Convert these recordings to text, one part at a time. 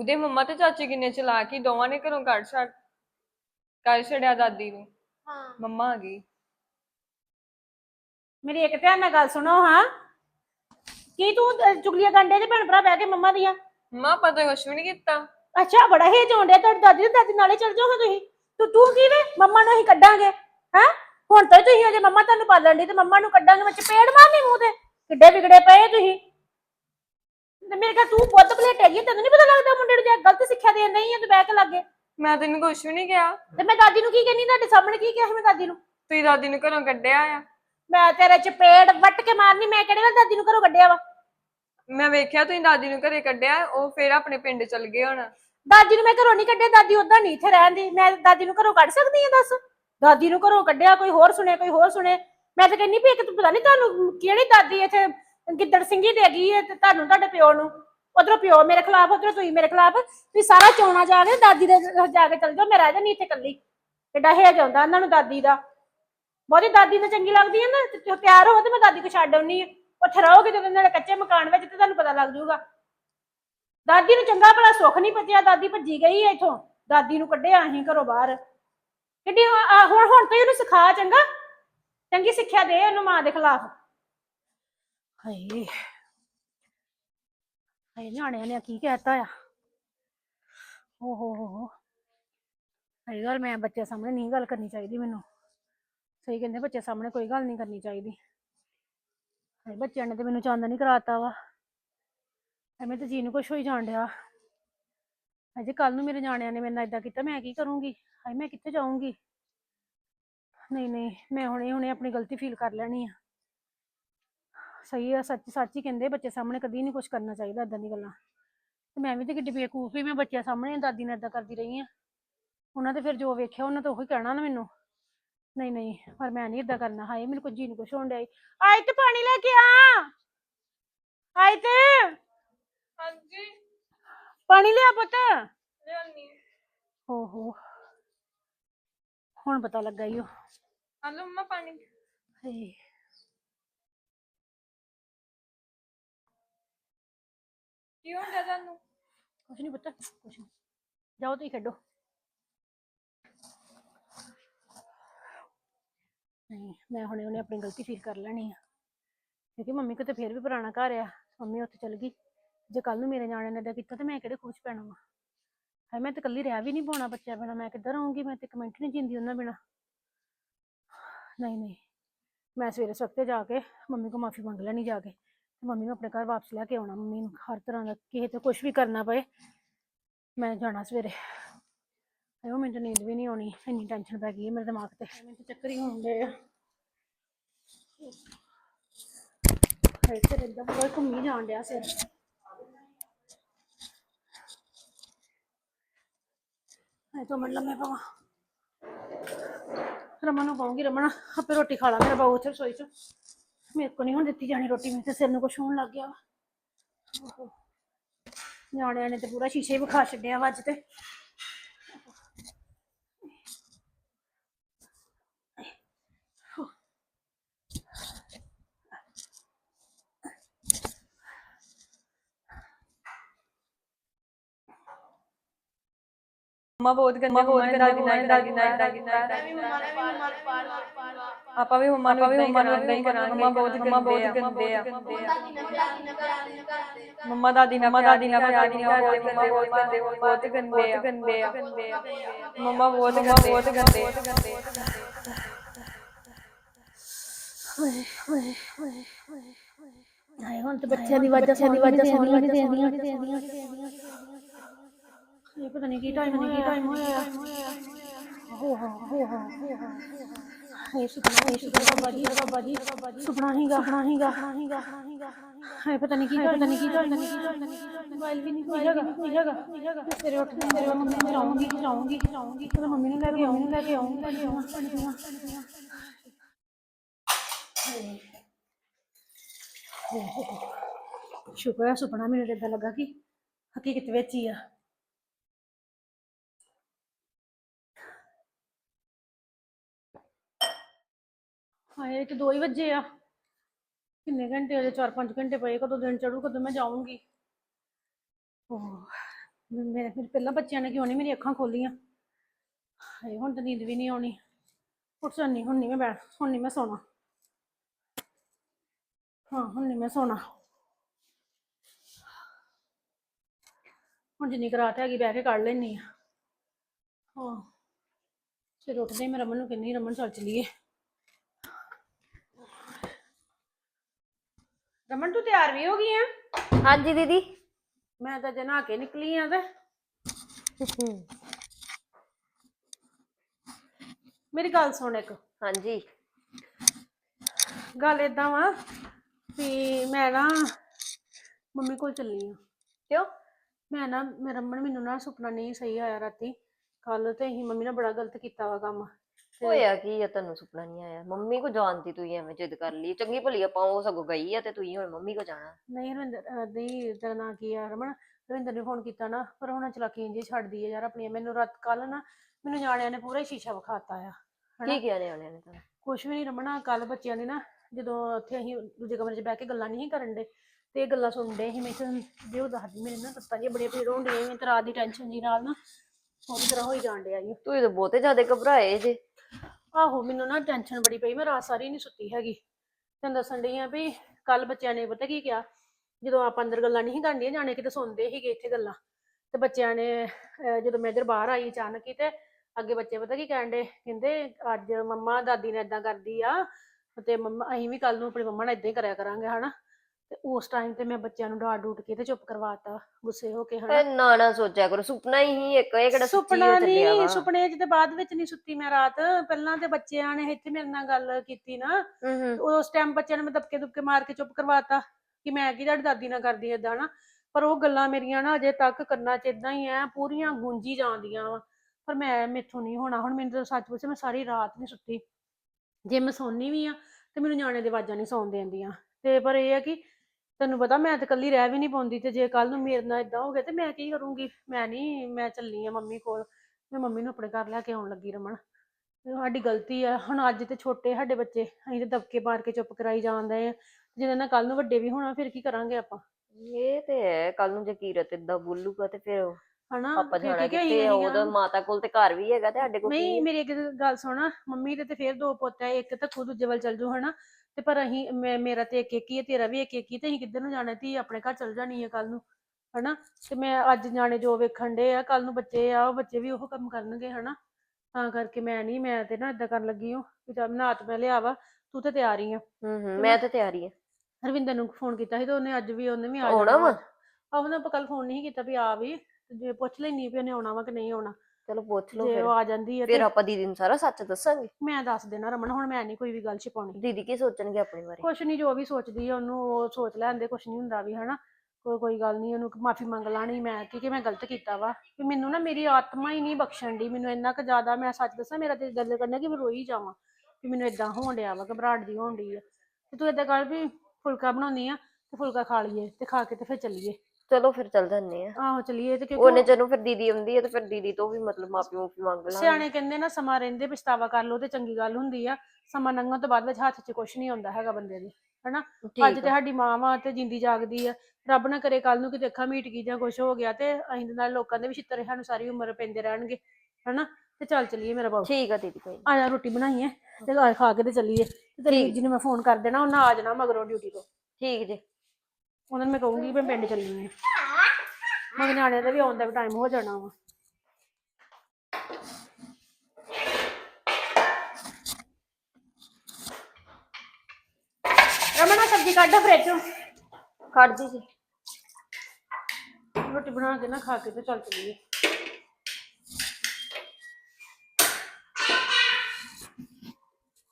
ਉਹਦੇ ਮੰਮਾ ਤੇ ਚਾਚੀ ਕਿੰਨੇ ਚਲਾਕ ਹੀ ਦੋਵਾਂ ਨੇ ਘਰੋਂ ਕੱਢ ਛੱਡ ਕੱਢ ਛੜਿਆ ਦਾਦੀ ਨੂੰ। ਹਾਂ। ਮੰਮਾ ਆ ਗਈ। ਮੇਰੀ ਇੱਕ ਧਿਆਨ ਨਾਲ ਗੱਲ ਸੁਣੋ ਹਾਂ। ਕੀ ਤੂੰ ਅਹ, ਚੁਗਲੀਆਂ ਗੰਡੇ ਦੇ ਭੈਣ ਭਰਾ ਬਹਿ ਕੇ ਮੰਮਾ ਦੀਆਂ? ਮੰਮਾ ਪਤਾ ਕੁਛ ਵੀ ਨਹੀਂ ਕੀਤਾ। ਅੱਛਾ ਬੜਾ ਹੀ ਝੋਂਡਿਆ ਤੁਹਾਡੀ ਦਾਦੀ ਤੇ ਦਾਦੀ ਨਾਲੇ ਚੱਲ ਜਾਓ ਹਾਂ ਤੁਸੀਂ। ਤੂੰ ਤੂੰ ਕੀ ਵੇ? ਮੰਮਾ ਨੂੰ ਅਸੀਂ ਕੱਢਾਂਗੇ ਹੈ? ਹੁਣ ਤਾਂ ਤੁਸੀਂ ਅਜੇ ਮੰਮਾ ਤੁਹਾਨੂੰ ਪਾਲਣ ਦੀ ਤੇ ਮੰਮਾ ਨੂੰ ਕੱਢਾਂਗੇ ਮੈਂ ਚਪੇੜ ਮਾਰਨੀ ਮੂੰਹ ਤੇ। ਕਿੱਡੇ ਵਿਗੜੇ ਪਏ ਤੁਸੀਂ। ਤੇ ਮੇਰੇ ਕਹਾ ਤੂੰ ਬੁੱਧ ਪਲੇਟ ਹੈਗੀ ਤੈਨੂੰ ਨਹੀਂ ਪਤਾ ਲੱਗਦਾ ਮੁੰਡੇ ਨੂੰ ਜੇ ਗਲਤ ਸਿੱਖਿਆ ਦੇ ਨਹੀਂ ਹੈ ਤੂੰ ਬਹਿ ਕੇ ਲੱਗੇ। ਮੈਂ ਤੈਨੂੰ ਕੁਛ ਵੀ ਨਹੀਂ ਕਿਹਾ। ਤੇ ਮੈਂ ਦਾਦੀ ਨੂੰ ਕੀ ਕਹਿੰਨੀ ਤੁਹਾਡੇ ਸਾਹਮਣੇ ਕੀ ਕਿਹਾ ਸੀ ਮੈਂ ਦਾਦੀ ਨੂੰ? ਤੁਸੀਂ ਦਾਦੀ ਨੂੰ ਘਰੋਂ ਕੱਢਿਆ ਆ। ਮੈਂ ਤੇਰੇ ਚਪੇੜ ਵੱਟ ਕੇ ਮਾਰਨੀ ਮੈਂ ਕਿਹੜੇ ਵੇਲੇ ਦਾਦੀ ਨੂੰ ਘਰੋਂ ਕੱਢਿਆ ਵਾ? ਮੈਂ ਵੇਖਿਆ ਤੁਸੀਂ ਦਾਦੀ ਨੂੰ ਘਰੇ ਕੱਢਿਆ ਉਹ ਫੇਰ ਆਪਣੇ ਪਿੰਡ ਚਲ ਗਏ ਹੁਣ। ਦਾਦੀ ਨੂੰ ਮੈਂ ਘਰੋਂ ਨਹੀਂ ਕੱਢਿਆ ਦਾਦੀ ਉਦਾਂ ਨਹੀਂ ਇੱਥੇ ਰਹਿੰਦੀ ਮੈਂ ਦਾਦੀ ਨੂੰ ਘਰੋਂ ਕੱਢ ਸਕਦੀ ਹਾਂ ਦੱਸ? ਦਾਦੀ ਨੂੰ ਘਰੋਂ ਕੱਢਿਆ ਕੋਈ ਹੋਰ ਸੁਣੇ ਕੋਈ ਹੋਰ ਸੁਣੇ ਮੈਂ ਤਾਂ ਕਹਿੰਨੀ ਵੀ ਇੱਕ ਤਾਂ ਪਤਾ ਨਹੀਂ ਤੁਹਾਨੂੰ ਕਿਹੜੀ ਦਾਦੀ ਇੱਥੇ ਗਿੱਦੜ ਸਿੰਘੀ ਦੇ ਗਈ ਹੈ ਤੇ ਤੁਹਾਨੂੰ ਤੁਹਾਡੇ ਪਿਓ ਨੂੰ। ਉਧਰੋਂ ਪਿਓ ਮੇਰੇ ਖਿਲਾਫ, ਉਧਰੋਂ ਤੁਸੀਂ ਮੇਰੇ ਖਿਲਾਫ। ਤੁਸੀਂ ਸਾਰਾ ਚੋਣਾ ਜਾ ਕੇ ਦਾਦੀ ਦੇ ਜਾ ਕੇ ਚਲ ਜਾਓ, ਮੈਂ ਰਹਿ ਜਾਨੀ ਇੱਥੇ ਇਕੱਲੀ। ਕਿੱਡਾ ਹੇਜ ਆਉਂਦਾ ਉਹਨਾਂ ਨੂੰ ਦਾਦੀ ਦਾ। ਬਹੁਤੀ ਦਾਦੀ ਨੂੰ ਚੰਗੀ ਲੱਗਦੀ ਹੈ ਨਾ, ਤੇ ਤੁਸੀਂ ਤਿਆਰ ਹੋ ਤੇ ਮੈਂ ਦਾਦੀ ਕੋ ਛੱਡ ਆਉਣੀ ਆ। ਉੱਥੇ ਰਹੋਗੇ ਜਦੋਂ ਨਾਲੇ ਕੱਚੇ ਮਕਾਨ ਵਿੱਚ ਤੇ ਤੁਹਾਨੂੰ ਪਤਾ ਲੱਗ ਜਾਊਗਾ। ਦਾਦੀ ਨੂੰ ਚੰਗਾ ਭਲਾ ਸੁੱਖ ਨਹੀਂ ਪਚਿਆ, ਦਾਦੀ ਭੱਜੀ ਗਈ ਹੈ ਇਥੋਂ। ਦਾਦੀ ਨੂੰ ਕੱਢਿਆ ਅਸੀਂ ਘਰੋਂ ਬਾਹਰ। ਕਿੱਡੀ ਹੁਣ ਹੁਣ ਤੋਂ ਹੀ ਉਹਨੂੰ ਸਿਖਾ ਚੰਗਾ। ਚੰਗੀ ਸਿੱਖਿਆ ਦੇ ਉਹਨੂੰ ਮਾਂ ਦੇ ਖਿਲਾਫ। ਹਾਏ। ਹਾਏ, ਨਿਆਣਿਆਂ ਨੇ ਕੀ ਕਹਿਤਾ ਆ? ਓ ਹੋ ਹੋ ਹੋ। ਸਹੀ ਗੱਲ, ਮੈਂ ਬੱਚੇ ਸਾਹਮਣੇ ਨਹੀਂ ਗੱਲ ਕਰਨੀ ਚਾਹੀਦੀ ਮੈਨੂੰ। ਸਹੀ ਕਹਿੰਦੇ ਬੱਚੇ ਸਾਹਮਣੇ ਕੋਈ ਗੱਲ ਨਹੀਂ ਕਰਨੀ ਚਾਹੀਦੀ। ਹਾਏ, ਬੱਚਿਆਂ ਨੇ ਤੇ ਮੈਨੂੰ ਚੰਦ ਨਹੀਂ ਕਰਾਤਾ ਵਾ। ਐਵੇਂ ਤੇ ਜੀ ਨੂੰ ਕੁਛ ਹੋਈ ਜਾਣ ਡਿਆ। ਅਜੇ ਕੱਲ ਨੂੰ ਮੇਰੇ ਨਿਆਣਿਆਂ ਨੇ ਮੇਰੇ ਨਾਲ ਇਦਾਂ ਕੀਤਾ, ਮੈਂ ਕੀ ਕਰੂੰਗੀ? ਹਾਏ, ਮੈਂ ਕਿੱਥੇ ਜਾਊਂਗੀ? ਨਹੀਂ ਨਹੀਂ, ਮੈਂ ਹੁਣੇ ਹੁਣੇ ਆਪਣੀ ਗਲਤੀ ਫੀਲ ਕਰ ਲੈਣੀ ਆ। ਸਹੀ ਆ ਸੱਚ ਸੱਚ ਹੀ ਕਹਿੰਦੇ ਬੱਚੇ ਸਾਹਮਣੇ ਕਦੀ ਨਹੀਂ ਕੁਛ ਕਰਨਾ ਚਾਹੀਦਾ ਇਦਾਂ ਦੀ ਗੱਲਾਂ। ਤੇ ਮੈਂ ਵੀ ਤੇ ਕਿੱਡੀ ਬੇਵਕੂਫ ਵੀ ਮੈਂ ਬੱਚਿਆਂ ਸਾਹਮਣੇ ਦਾਦੀ ਨਾਲ ਇਦਾਂ ਕਰਦੀ ਰਹੀ ਆ। ਉਹਨਾਂ ਤੇ ਫਿਰ ਜੋ ਵੇਖਿਆ ਉਹਨਾਂ ਤਾਂ ਉਹੀ ਕਹਿਣਾ ਨਾ ਮੈਨੂੰ। ਨਹੀਂ ਨਹੀਂ ਪਰ ਮੈਂ ਨਹੀਂ ਇਦਾਂ ਕਰਨਾ। ਹਾਏ ਮੈਨੂੰ ਕੁਝ ਜੀ ਨਹੀਂ ਕੁਛ ਹੋਣ ਡਿਆ ਈ। ਆਈ ਤੇ ਪਾਣੀ ਲੈ ਕੇ ਆ! ਆਈ ਤੇ ਹਾਂਜੀ। ਪਾਣੀ ਲਿਆ ਪੁੱਤ। ਲਿਆਨੀ ਓਹੋ। ਹੁਣ ਪਤਾ ਲੱਗਾ ਈ ਓ। ਹਲੋ ਮੰਮਾ ਪਾਣੀ। ਹਾਏ। ਕੀ ਹੋ ਤੁਹਾਨੂੰ? ਕੁਛ ਨਹੀਂ ਪਤਾ, ਕੁਛ ਨੀ। ਜਾਓ ਤੁਸੀਂ ਖੇਡੋ। ਨਹੀਂ, ਮੈਂ ਹੁਣੇ ਹੁਣੇ ਆਪਣੀ ਗਲਤੀ ਫੀਲ ਕਰ ਲੈਣੀ ਆ। ਕਿਉਂਕਿ ਮੰਮੀ ਕੋਲ ਤੇ ਫੇਰ ਵੀ ਪੁਰਾਣਾ ਘਰ ਆ, ਮੰਮੀ ਉੱਥੇ ਚਲ ਗਈ। ਜੇ ਕੱਲ ਨੂੰ ਮੇਰੇ ਨਿਆਣੇ ਨੇ ਏਦਾਂ ਕੀਤਾ ਤੇ ਮੈਂ ਕਿਹੜੇ ਖੁਸ਼ ਪੈਣਾ ਵਾ? ਹਾਏ, ਮੈਂ ਤੇ ਇਕੱਲੀ ਰਹਿ ਵੀ ਨਹੀਂ ਪਾਉਣਾ ਬੱਚਿਆਂ ਬਿਨਾ। ਮੈਂ ਕਿੱਧਰ ਰਹੂੰਗੀ ਮੈਂ ਤੇ ਇੱਕ ਮਿੰਟ ਨਹੀਂ ਜਿੰਦੀ ਉਹਨਾਂ ਬਿਨਾ। ਨਹੀਂ ਨਹੀਂ। ਮੈਂ ਸਵੇਰੇ ਸਵਖਤੇ ਜਾ ਕੇ ਮੰਮੀ ਕੋਲ ਮਾਫੀ ਮੰਗ ਲੈਣੀ ਜਾ ਕੇ। ਮੰਮੀ ਨੂੰ ਆਪਣੇ ਘਰ ਵਾਪਸ ਲੈ ਕੇ ਆਉਣਾ। ਮੰਮੀ ਨੂੰ ਹਰ ਤਰ੍ਹਾਂ ਦਾ ਕਿਸੇ ਤੇ ਕੁਝ ਵੀ ਕਰਨਾ ਪਏ, ਮੈਂ ਜਾਣਾ ਸਵੇਰੇ। ਆਇਓ ਮੈਨੂੰ ਨੀਂਦ ਵੀ ਨਹੀਂ ਆਉਣੀ। ਇੰਨੀ ਟੈਨਸ਼ਨ ਪੈ ਗਈ ਮੇਰੇ ਦਿਮਾਗ ਤੇ। ਮੈਨੂੰ ਚੱਕਰ ਹੀ ਹੁੰਦੇ ਆ। ਹਾਏ, ਸਿਰ ਏਦਾਂ ਪੂਰਾ ਘੁੰਮੀ ਜਾਣ ਡਿਆ ਸਿਰ। ਹਾਏ, ਤੋਂ ਮਿੰਟ ਲੰਮੇ ਪਵਾਂ। ਰਮਨ ਨੂੰ ਕਹੂੰਗੀ ਰਮਨ, ਆਪੇ ਰੋਟੀ ਖਾ ਲਾ, ਮੇਰਾ ਬਾਊ ਉੱਥੇ ਰਸੋਈ ਚ। ਮੇਰੇ ਕੋ ਨਹੀਂ ਹੁਣ ਦਿੱਤੀ ਜਾਣੀ ਰੋਟੀ ਮੇਰੇ ਤੇ ਸਿਰ ਨੂੰ ਕੁਛ ਹੋਣ ਲੱਗ ਗਿਆ ਵਾ ਓਹੋ। ਨਿਆਣਿਆਂ ਨੇ ਤੇ ਪੂਰਾ ਸ਼ੀਸ਼ੇ ਹੀ ਵਿਖਾ ਛੱਡਿਆ ਵਾ ਅੱਜ ਤੇ ਮੰਮਾ ਬਹੁਤ ਗੰਦੇ ਬਹੁਤ ਗੰਦੇ ਦਾਦੀ ਨਾਲ ਦਾਦੀ ਨਾਲ ਦਾਦੀ ਨਾਲ ਆਪਾਂ ਵੀ ਮੰਮਾ ਨੂੰ ਵੀ ਮੰਮਾ ਨੂੰ ਇਦਾਂ ਹੀ ਕਰਾਂਗੇ ਮੰਮਾ ਬਹੁਤ ਮੰਮਾ ਬਹੁਤ ਗੰਦੇ ਆ ਮੰਮਾ ਦਾਦੀ ਨਾਲ ਮੰਮਾ ਦਾਦੀ ਨਾਲ ਪਿਆਰ ਨਹੀਂ ਕਰਦੇ ਮੰਮਾ ਬਹੁਤ ਗੰਦੇ ਬਹੁਤ ਗੰਦੇ ਆ ਗੰਦੇ ਆ ਮੰਮਾ ਬਹੁਤ ਗੰਦੇ ਬਹੁਤ ਗੰਦੇ ਹਾਏ ਹੁਣ ਤੇ ਬੱਚਿਆਂ ਦੀ ਵਾਜਾਂ ਦੀ ਵਾਜਾਂ ਸੁਣੀਆਂ ਨਹੀਂ ਦੇਂਦੀਆਂ ਇਹ ਪਤਾ ਨਹੀਂ ਕੀ ਟਾਈਮ ਨਹੀਂ ਕੀ ਟਾਈਮ ਹੋਇਆ ਹੋ ਹੋ ਹੋ ਹੋ ਹਾਏ ਸੁਪਨਾ, ਇਹ ਸੁਪਨਾ ਬਾਬਾ ਜੀ ਬਾਬਾ ਜੀ। ਸੁਪਨਾ ਹੀ ਗਾਣਾ ਹੀ ਗਾਣਾ ਹੀ ਗਾਣਾ ਹੀ ਹਾਏ, ਪਤਾ ਨਹੀਂ ਕੀ ਪਤਾ ਨਹੀਂ ਕੀ ਟਾਈਮ ਨਹੀਂ ਮੋਬਾਈਲ ਵੀ ਨਹੀਂ ਕੋਈ ਹੈਗਾ ਕੋਈ ਹੈਗਾ। ਕੋਈ ਹੈਗਾ ਤੇਰੇ ਉੱਠ ਤੇਰੇ ਮੰਮੀ ਨੂੰ ਜਾਊਂਗੀ ਜਾਊਂਗੀ। ਜਾਊਂਗੀ ਤੇ ਮੰਮੀ ਨੂੰ ਲੈ ਕੇ ਆਉਂਗੀ ਲੈ ਕੇ ਆਉਂਗੀ ਲੈ ਕੇ ਆਉਂਗੀ ਸ਼ੁਕਰ ਹੈ ਸੁਪਨਾ ਮੈਨੂੰ ਏਦਾਂ ਲੱਗਾ ਕਿ ਹਕੀਕਤ ਵਿੱਚ ਹੀ ਆ। ਹਾਏ ਤੇ 2 ਹੀ ਵਜੇ ਆ। ਕਿੰਨੇ ਘੰਟੇ ਅਜੇ 4-5 ਘੰਟੇ ਪਏ, ਕਦੋਂ ਦਿਨ ਚੜੂ ਕਦੋਂ ਮੈਂ ਜਾਊਂਗੀ। ਓਹ ਮੇਰੇ ਫਿਰ ਪਹਿਲਾਂ ਬੱਚਿਆਂ ਨੇ ਕਿਉਂ ਨਹੀਂ ਮੇਰੀ ਅੱਖਾਂ ਖੋਲੀਆਂ? ਹਾਏ, ਹੁਣ ਤਾਂ ਨੀਂਦ ਵੀ ਨਹੀਂ ਆਉਣੀ। ਉੱਠ ਜਾਨੀ ਹੁਣ ਨਹੀਂ ਮੈਂ ਬੈਠ ਹੁਣ ਨਹੀਂ ਮੈਂ ਸੌਣਾ। ਹਾਂ, ਹੁਣ ਨਹੀਂ ਮੈਂ ਸੌਣਾ। ਹੁਣ ਜਿੰਨੀ ਕੁ ਰਾਤ ਹੈਗੀ, ਬਹਿ ਕੇ ਕੱਢ ਲੈਣੀ ਆ। ਹਾਂ। ਫਿਰ ਉੱਠਦੇ ਮੈਂ ਰਮਨ ਨੂੰ ਕਹਿੰਦੀ, ਰਮਨ ਚੱਲ ਚਲੀਏ। ਰਮਨ ਤੂੰ ਤਿਆਰ ਵੀ ਹੋ ਗਈ ਆ? ਹਾਂਜੀ ਦੀਦੀ। ਮੈਂ ਤਾਂ ਜੇ ਨਹਾ ਕੇ ਨਿਕਲੀ ਆ ਤੇ। ਮੇਰੀ ਗੱਲ ਸੁਣ ਇੱਕ। ਹਾਂਜੀ। ਗੱਲ ਏਦਾਂ ਵਾ ਵੀ ਮੈਂ ਨਾ ਮੰਮੀ ਕੋਲ ਚੱਲੀ ਆ। ਕਿਉਂ? ਮੈਂ ਨਾ ਮੇਰਾ ਰਮਨ ਮੈਨੂੰ ਨਾ ਸੁਪਨਾ ਨਹੀਂ ਸਹੀ ਆਇਆ ਰਾਤੀ। ਕੱਲ ਤੇ ਅਸੀਂ ਮੰਮੀ ਨੇ ਬੜਾ ਗਲਤ ਕੀਤਾ ਵਾ ਕੰਮ। ਹੋਇਆ ਕੀ ਆ ਤੈਨੂੰ ਸੁਪਨਾ ਨਹੀਂ ਆਇਆ? ਮੰਮੀ ਕੋ ਜਾਣਦੀ ਤੂੰ ਐਵੇਂ ਜਿੱਦ ਕਰ ਲਈ। ਚੰਗੀ ਭਲੀ ਆਪਾਂ ਉਹ ਸਗੋਂ ਗਈ ਆ ਤੇ ਤੂੰ ਹੁਣ ਮੰਮੀ ਕੋ ਜਾਣਾ। ਨਹੀਂ ਰਵਿੰਦਰ ਅਹ ਨਹੀਂ ਤੇਰਾ ਨਾਂ ਕੀ ਆ ਰਮਨ? ਰਵਿੰਦਰ ਨੇ ਫੋਨ ਕੀਤਾ ਨਾ ਪਰ ਹੁਣ ਚਲਾਕੀ ਇੰਜੀ ਛੱਡਦੀ ਆ ਯਾਰ ਆਪਣੀਆਂ। ਮੈਨੂੰ ਰਾਤ ਕੱਲ ਨਾ ਮੈਨੂੰ ਜਾਣਿਆਂ ਨੇ ਪੂਰਾ ਹੀ ਸ਼ੀਸ਼ਾ ਵਿਖਾਤਾ ਆ ਹਨਾ? ਕੀ ਕਿਹਾ ਨੇ ਉਹਨੇ ਨੇ ਤੈਨੂੰ? ਕੁਛ ਵੀ ਨਹੀਂ ਰਮਣਾ ਕੱਲ ਬੱਚਿਆਂ ਨੇ ਨਾ ਜਦੋਂ ਉੱਥੇ ਅਸੀਂ ਦੂਜੇ ਕਮਰੇ 'ਚ ਬਹਿ ਕੇ ਗੱਲਾਂ ਨਹੀਂ ਸੀ ਕਰਨ ਦੇ ਤੇ ਇਹ ਗੱਲਾਂ ਸੁਣਦੇ ਸੀ। ਮੈਂ ਕਿਹਾ ਜੇ ਉਹ ਦੱਸਦੀ ਮੇਰੇ ਨਾ ਤੱਤਾਂ ਜਿਹੀਆਂ ਬੜੀਆਂ ਪੀੜ ਹੋਣ ਮੈਂ ਤੇ ਰਾਤ ਦੀ ਟੈਨਸ਼ਨ ਜੀ ਨਾਲ ਨਾ ਉਹਦੀ ਤਰ੍ਹਾਂ ਹੋਈ ਜਾਣ ਡਿਆ ਜੀ ਤੂੰ ਇਹ ਤਾਂ ਬਹੁਤੇ ਜ਼ਿਆਦਾ ਘਬਰਾਏ ਜੇ। ਆਹੋ, ਮੈਨੂੰ ਨਾ ਟੈਨਸ਼ਨ ਬੜੀ ਪਈ, ਮੈਂ ਰਾਤ ਸਾਰੀ ਨਹੀਂ ਸੁੱਤੀ ਹੈਗੀ। ਤੈਨੂੰ ਦੱਸਣ ਡਈ ਆ ਵੀ ਕੱਲ ਬੱਚਿਆਂ ਨੇ ਪਤਾ ਕੀ ਕਿਹਾ? ਜਦੋਂ ਆਪਾਂ ਅੰਦਰ ਗੱਲਾਂ ਨਹੀਂ ਸੀ ਕਰਨੀਆਂ ਜਾਣੇ ਕਿਤੇ ਸੁਣਦੇ ਸੀਗੇ ਇੱਥੇ ਗੱਲਾਂ। ਤੇ ਬੱਚਿਆਂ ਨੇ, ਅਹ ਜਦੋਂ ਮੈਂ ਇੱਧਰ ਬਾਹਰ ਆਈ ਅਚਾਨਕ ਹੀ ਤੇ ਅੱਗੇ ਬੱਚੇ ਪਤਾ ਕੀ ਕਹਿਣ ਡੇ ਕਹਿੰਦੇ, ਅੱਜ ਮੰਮਾ ਦਾਦੀ ਨੇ ਇਦਾਂ ਕਰਦੀ ਆ ਤੇ ਮੰਮਾ, ਅਸੀਂ ਵੀ ਕੱਲ ਨੂੰ ਆਪਣੀ ਮੰਮਾ ਨਾਲ ਇਦਾਂ ਹੀ ਕਰਿਆ ਕਰਾਂਗੇ, ਹਨਾ? ਤੇ ਉਸ ਟਾਈਮ ਤੇ ਮੈਂ ਬੱਚਿਆਂ ਨੂੰ ਡਾਟ ਡੂਟ ਕੇ ਤੇ ਚੁੱਪ ਕਰਵਾਤਾ ਗੁੱਸੇ ਹੋ ਕੇ ਹਨਾ? ਨਾ ਨਾ ਸੋਚਿਆ ਕਰੋ ਸੁਪਨਾ ਹੀ ਇੱਕ ਇਹ ਕਿਹੜਾ ਸੱਚੀ ਸੁਪਨਾ ਹੋ ਚੱਲਿਆ ਨਹੀਂ ਵਾ। ਸੁਪਨੇ ਚ ਤੇ ਬਾਅਦ ਵਿੱਚ ਨਹੀਂ ਸੁੱਤੀ ਮੈਂ ਰਾਤ ਪਹਿਲਾਂ ਤੇ ਬੱਚਿਆਂ ਨੇ ਇੱਥੇ ਮੇਰੇ ਨਾਲ ਗੱਲ ਕੀਤੀ ਨਾ ਉਸ ਟਾਈਮ ਬੱਚਿਆਂ ਨੇ ਮੈਂ ਦਬਕੇ ਦੁਬਕੇ ਮਾਰ ਕੇ ਚੁੱਪ ਕਰਵਾਤਾ ਕਿ ਮੈਂ ਕੀ ਤੁਹਾਡੀ ਦਾਦੀ ਨਾਲ ਕਰਦੀ ਏਦਾਂ ਨਾ ਪਰ ਉਹ ਗੱਲਾਂ ਮੇਰੀਆਂ ਨਾ ਅਜੇ ਤੱਕ ਕੰਨਾਂ 'ਚ ਇਦਾਂ ਹੀ ਐ ਪੂਰੀਆਂ ਗੂੰਜੀ ਜਾਂਦੀਆਂ ਵਾ। ਪਰ ਮੈਂ ਮੈਥੋਂ ਨਹੀਂ ਹੋਣਾ ਹੁਣ ਮੈਨੂੰ ਤਾਂ ਸੱਚ ਪੁੱਛੇ ਮੈਂ ਸਾਰੀ ਰਾਤ ਨਹੀਂ ਸੁੱਤੀ। ਜੇ ਮੈਂ ਸੌਂਦੀ ਵੀ ਆ ਤੇ ਮੈਨੂੰ ਨਿਆਣੇ ਦੇ ਆਵਾਜ਼ਾਂ ਨਹੀਂ ਸੌਣ ਦੇਂਦੀਆਂ। ਤੇ ਪਰ ਇਹ ਆ ਕਿ ਤੈਨੂੰ ਪਤਾ ਮੈਂ ਤੇ ਇਕੱਲੀ ਰਹਿ ਵੀ ਨਹੀਂ ਪਾਉਂਦੀ ਤੇ ਜੇ ਕੱਲ ਨੂੰ ਮੇਰੇ ਨਾਲ ਇਦਾਂ ਹੋ ਗਿਆ ਤੇ ਮੈਂ ਕੀ ਕਰੂੰਗੀ? ਮੈਂ ਨਹੀਂ ਮੈਂ ਚੱਲੀ ਆ ਮੰਮੀ ਕੋਲ। ਮੈਂ ਮੰਮੀ ਨੂੰ ਆਪਣੇ ਘਰ ਲੈ ਕੇ ਆਉਣ ਲੱਗੀ ਰਮਨ। ਤੇ ਸਾਡੀ ਗਲਤੀ ਆ, ਹੁਣ ਅੱਜ ਤੇ ਛੋਟੇ ਸਾਡੇ ਬੱਚੇ, ਅਸੀਂ ਤੇ ਦਬਕੇ ਮਾਰ ਕੇ ਚੁੱਪ ਕਰਾਈ ਜਾਂਦੇ ਆ। ਜਿਹਨਾਂ ਨਾਲ ਕੱਲ ਨੂੰ ਵੱਡੇ ਵੀ ਹੋਣਾ, ਫਿਰ ਕੀ ਕਰਾਂਗੇ ਆਪਾਂ? ਇਹ ਤੇ ਹੈ ਕੱਲ ਨੂੰ ਜੇ ਕੀਰਤ ਏਦਾਂ ਬੋਲੂਗਾ ਤੇ ਫਿਰ ਹਨਾ? ਆਪਾਂ ਫਿਰ ਜਾਣਾ ਕਿੱਥੇ ਉਹਦਾ ਮਾਤਾ ਕੋਲ ਤੇ ਘਰ ਵੀ ਹੈਗਾ ਤੇ ਸਾਡੇ ਕੋਲ ਨਹੀਂ? ਮੇਰੀ ਇੱਕ ਗੱਲ ਸੁਣ ਮੰਮੀ ਦੇ ਤੇ ਫੇਰ ਦੋ ਪੁੱਤ ਆ ਇੱਕ ਤਾਂ ਖੁਦ ਦੂਜੇ ਵੱਲ ਚੱਲ ਜੂ ਹਨਾ? ਤੇ ਪਰ ਮੈਂ- ਮੇਰਾ ਤੇ ਇੱਕ ਇੱਕ ਹੀ ਹੈ ਤੇਰਾ ਵੀ ਇੱਕ ਇੱਕ ਹੀ ਤੇ ਅਸੀਂ ਕਿੱਧਰ ਨੂੰ ਜਾਣਾ? ਤੀ ਆਪਣੇ ਘਰ ਚੱਲ ਜਾਣੀ ਹੈ ਕੱਲ ਨੂੰ ਹਨਾ? ਤੇ ਮੈਂ ਅੱਜ ਨਿਆਣੇ ਜੋ ਵੇਖਣ ਦੇ ਆ ਕੱਲ ਨੂੰ ਬੱਚੇ ਆ ਉਹ ਬੱਚੇ ਵੀ ਉਹ ਕੰਮ ਕਰਨਗੇ ਹਨਾ? ਤਾਂ ਕਰਕੇ ਮੈਂ ਨਹੀਂ ਮੈਂ ਤੇ ਨਾ ਇਦਾਂ ਕਰਨ ਲੱਗੀ ਹਾਂ ਵੀ ਚੱਲ ਨਾਤ ਮੈਂ ਲਿਆ ਵਾ ਤੂੰ ਤੇ ਤਿਆਰ ਹੀ ਆ। ਹੂੰ ਹੂੰ ਮੈਂ ਤੇ ਤਿਆਰੀ ਆ। ਹਰਵਿੰਦਰ ਨੂੰ ਫੋਨ ਕੀਤਾ ਸੀ ਤੇ ਉਹਨੇ ਅੱਜ ਵੀ ਉਹਨੇ ਵੀ ਆ ਆਉਣਾ ਜਾਣਾ ਵਾ? ਆਹ ਉਹਨੇ ਕੱਲ ਫੋਨ ਨਹੀਂ ਕੀਤਾ ਵੀ ਆ ਵੀ। ਜੇ ਪੁੱਛ ਲੈਣੀ ਵੀ ਉਹਨੇ ਆਉਣਾ ਵਾ ਕਿ ਨਹੀਂ ਆਉਣਾ ਚਲੋ ਪੁੱਛ ਲਓ ਜੇ ਫਿਰ। ਉਹ ਆ ਜਾਂਦੀ ਹੈ ਫਿਰ ਤੇ ਆਪਾਂ ਦੀਦੀ ਨੂੰ ਸਾਰਾ ਸੱਚ ਦੱਸਾਂਗੇ। ਮੈਂ ਦੱਸ ਦੇਣਾ ਰਮਨ ਹੁਣ ਮੈਂ ਨਹੀਂ ਕੋਈ ਵੀ ਗੱਲ ਛਿਪਾਉਣੀ। ਦੀਦੀ ਕੀ ਸੋਚਣਗੇ ਆਪਣੇ ਬਾਰੇ ਕੁਛ ਨਹੀਂ ਜੋ ਵੀ ਸੋਚਦੀ ਆ ਉਹਨੂੰ ਉਹ ਸੋਚ ਲੈਂਦੇ ਕੁਛ ਨਹੀਂ ਹੁੰਦਾ ਵੀ ਹਨਾ? ਕੋਈ ਕੋਈ ਗੱਲ ਨਹੀਂ ਉਹਨੂੰ ਮਾਫੀ ਮੰਗ ਲਾਣੀ ਮੈਂ ਕਿ ਕਿ ਮੈਂ ਗਲਤ ਕੀਤਾ ਵਾ। ਕਿ ਮੈਨੂੰ ਨਾ ਮੇਰੀ ਆਤਮਾ ਹੀ ਨਹੀਂ ਬਖਸ਼ਣ ਦੀ ਮੈਨੂੰ ਇੰਨਾ ਕੁ ਜ਼ਿਆਦਾ ਮੈਂ ਸੱਚ ਦੱਸਾਂ ਮੇਰਾ ਤੇ ਦਿਲ ਕਰਨਾ ਕਿ ਮੈਂ ਰੋਈ ਜਾਵਾਂ ਕਿ ਮੈਨੂੰ ਇਦਾਂ ਹੋਣ ਡਿਆ ਵਾ ਘਬਰਾਹਟ ਦੀ ਹੋਣ ਡਈ ਆ। ਤੇ ਤੂੰ ਏਦਾਂ ਕਰ ਵੀ ਫੁਲਕਾ ਬਣਾਉਣੀ ਆ ਤੇ ਫੁਲਕਾ ਖਾ ਲਈਏ ਤੇ ਖਾ ਕੇ ਤੇ ਫਿਰ ਚੱਲੀਏ। ਚਲੋ ਫਿਰ ਚੱਲ ਜੰਨੇ ਆ। ਆਹੋ ਚੱਲੀਏ ਤੇ ਕਿਉਂਕਿ ਉਹਨੇ ਉਹ- ਜਦੋਂ ਫਿਰ ਦੀਦੀ ਆਉਂਦੀ ਹੈ ਤੇ ਫਿਰ ਦੀਦੀ ਤੋਂ ਵੀ ਮਤਲਬ ਮਾਫੀ ਮੂਫੀ ਮੰਗ ਲਾਂਗੇ। ਸਿਆਣੇ ਕਹਿੰਦੇ ਨਾ ਸਮਾਂ ਰਹਿੰਦੇ ਪਛਤਾਵਾ ਕਰ ਲਓ ਤੇ ਚੰਗੀ ਗੱਲ ਹੁੰਦੀ ਆ। ਸਮਾਂ ਲੰਘਣ ਤੋਂ ਬਾਅਦ ਵਿੱਚ ਹੱਥ 'ਚ ਕੁਛ ਨਹੀਂ ਆਉਂਦਾ ਹੈਗਾ ਬੰਦੇ ਦੇ ਹਨਾ? ਅੱਜ ਤੇ ਸਾਡੀ ਮਾਂ ਵਾ ਤੇ ਜਿੰਦੀ ਜਾਗਦੀ ਆ। ਰੱਬ ਨਾ ਕਰੇ ਕੱਲ ਨੂੰ ਕਿਤੇ ਅੱਖਾਂ ਮੀਟ ਗਈ ਜਾਂ ਕੁਛ ਹੋ ਗਿਆ ਤੇ ਅਸੀਂ ਦੇ ਨਾਲ ਲੋਕਾਂ ਦੇ ਵੀ ਛਿੱਤਰ ਸਾਨੂੰ ਸਾਰੀ ਉਮਰ ਪੈਂਦੇ ਰਹਿਣਗੇ ਹਨਾ? ਤੇ ਚੱਲ ਚੱਲੀਏ ਮੇਰਾ ਬਾਬੂ ਠੀਕ ਆ ਦੀਦੀ ਕੋਈ। ਆ ਜਾ ਰੋਟੀ ਬਣਾਈਏ ਤੇ ਖਾ ਕੇ ਤੇ ਚੱਲੀਏ। ਤੇ ਤੇਰੀ ਵੀਰ ਜੀ ਨੂੰ ਮੈਂ ਫੋਨ ਕਰ ਦੇਣਾ ਉਹਨਾਂ ਆ ਜਾਣਾ ਮਗਰੋਂ ਡਿਊਟੀ ਤੋਂ। ਠੀਕ ਜੇ। ਉਹਨਾਂ ਨੂੰ ਮੈਂ ਕਹੂੰਗੀ ਮੈਂ ਪਿੰਡ ਚੱਲੀ ਆ ਮਗਰ ਨਿਆਣਿਆਂ ਦਾ ਵੀ ਆਉਣ ਦਾ ਵੀ ਟਾਈਮ ਹੋ ਜਾਣਾ ਵਾ। ਰਮਣਾ ਸਬਜ਼ੀ ਕੱਢ ਫ੍ਰਿਜ ਚੋਂ। ਕੱਢ ਦੀ ਜੀ ਰੋਟੀ ਬਣਾ ਕੇ ਨਾ ਖਾ ਕੇ ਤੇ ਚੱਲ ਚੱਲੀਏ।